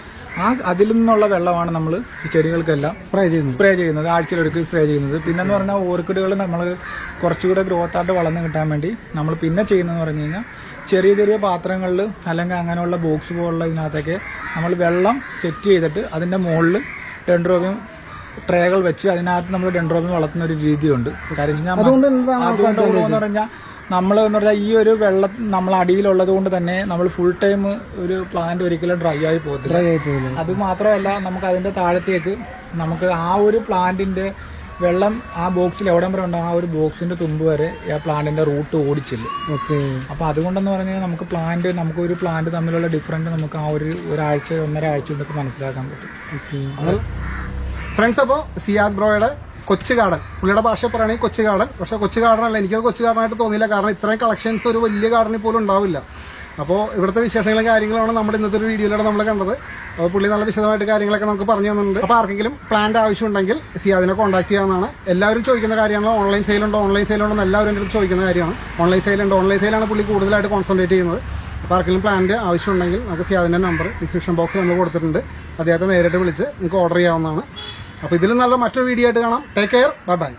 ആ അതിൽ നിന്നുള്ള വെള്ളമാണ് നമ്മൾ ഈ ചെടികൾക്കെല്ലാം സ്പ്രേ ചെയ്യുന്നത്. സ്പ്രേ ചെയ്യുന്നത്. ആഴ്ചയിലൊരിക്കൽ സ്പ്രേ ചെയ്യുന്നത്. പിന്നെന്ന് പറഞ്ഞാൽ ഓർക്കിഡുകൾ നമ്മൾ കുറച്ചുകൂടെ ഗ്രോത്ത് ആയിട്ട് വളർന്നു കിട്ടാൻ വേണ്ടി നമ്മൾ പിന്നെ ചെയ്യുന്നതെന്ന് പറഞ്ഞു കഴിഞ്ഞാൽ ചെറിയ ചെറിയ പാത്രങ്ങളിൽ അല്ലെങ്കിൽ അങ്ങനെയുള്ള ബോക്സ് പോലുള്ള ഇതിനകത്തൊക്കെ നമ്മൾ വെള്ളം സെറ്റ് ചെയ്തിട്ട് അതിന്റെ മുകളിൽ ഡെൻഡ്രോബിയം ട്രേകൾ വെച്ച് അതിനകത്ത് നമ്മൾ ഡെൻഡ്രോബിയം വളർത്തുന്ന ഒരു രീതിയുണ്ട്. കാര്യം അതുകൊണ്ട് എന്ന് പറഞ്ഞാൽ നമ്മൾ എന്ന് പറഞ്ഞാൽ ഈ ഒരു വെള്ളം നമ്മൾ അടിയിലുള്ളത് കൊണ്ട് തന്നെ നമ്മൾ ഫുൾ ടൈം ഒരു പ്ലാന്റ് ഒരിക്കലും ഡ്രൈ ആയി പോകത്തില്ല. അത് മാത്രമല്ല നമുക്ക് അതിന്റെ താഴത്തേക്ക് നമുക്ക് ആ ഒരു പ്ലാന്റിന്റെ വെള്ളം ആ ബോക്സിൽ എവിടം വരെ ഉണ്ടോ ആ ഒരു ബോക്സിന്റെ തുമ്പ് വരെ ആ പ്ലാന്റിന്റെ റൂട്ട് ഓടിച്ചില്ല ഓക്കെ. അപ്പൊ അതുകൊണ്ടെന്ന് പറഞ്ഞാൽ നമുക്ക് പ്ലാന്റ് നമുക്ക് ഒരു പ്ലാന്റ് തമ്മിലുള്ള ഡിഫറന്റ് നമുക്ക് ആ ഒരു ഒരാഴ്ച ഒന്നര ആഴ്ച കൊണ്ടൊക്കെ മനസ്സിലാക്കാൻ പറ്റും. ഫ്രണ്ട്സ് അപ്പോൾ സിയാദ് ബ്രോയുടെ കൊച്ചു ഗാർഡൻ പുള്ളിയുടെ ഭാഷ പറയുകയാണെങ്കിൽ കൊച്ചു ഗാർഡൻ പക്ഷെ കൊച്ചു ഗാർഡൻ അല്ല എനിക്കത് കൊച്ചു ഗാർഡനായിട്ട് തോന്നിയില്ല. കാരണം ഇത്രയും കളക്ഷൻസ് ഒരു വലിയ ഗാർഡനിൽ പോലും ഉണ്ടാവില്ല. അപ്പോൾ ഇവിടുത്തെ വിശേഷങ്ങളും കാര്യങ്ങളാണ് നമ്മുടെ ഇന്നത്തെ ഒരു വീഡിയോയിലൂടെ നമ്മൾ കണ്ടത്. അപ്പോൾ പുള്ളി നല്ല വിശദമായിട്ട് കാര്യങ്ങളൊക്കെ നമുക്ക് പറഞ്ഞു തന്നിട്ടുണ്ട്. അപ്പോൾ ആർക്കെങ്കിലും പ്ലാന്റ് ആവശ്യമുണ്ടെങ്കിൽ സിയാദിനെ കോൺടാക്ട് ചെയ്യാവുന്നതാണ്. എല്ലാവരും ചോദിക്കുന്ന കാര്യമാണ് ഓൺലൈൻ സെയിലുണ്ടോ ഓൺലൈൻ സെയിലുണ്ടോ എല്ലാവരും എന്റെ ചോദിക്കുന്ന കാര്യമാണ്. ഓൺലൈൻ സെയിലുണ്ട് ഓൺലൈൻ സെയിലാണ് പുള്ളി കൂടുതലായിട്ട് കോൺസെൻട്രേറ്റ് ചെയ്യുന്നത്. അപ്പോൾ ആർക്കെങ്കിലും പ്ലാന്റ് ആവശ്യമുണ്ടെങ്കിൽ നമുക്ക് സിയാദിന്റെ നമ്പർ ഡിസ്ക്രിപ്ഷൻ ബോക്സിൽ നമ്മൾ കൊടുത്തിട്ടുണ്ട്. അദ്ദേഹത്തെ നേരിട്ട് വിളിച്ച് നിങ്ങൾക്ക് ഓർഡർ ചെയ്യാവുന്നതാണ്. അപ്പോൾ ഇതിലും നല്ല മറ്റൊരു വീഡിയോ ആയിട്ട് കാണാം. Take care bye bye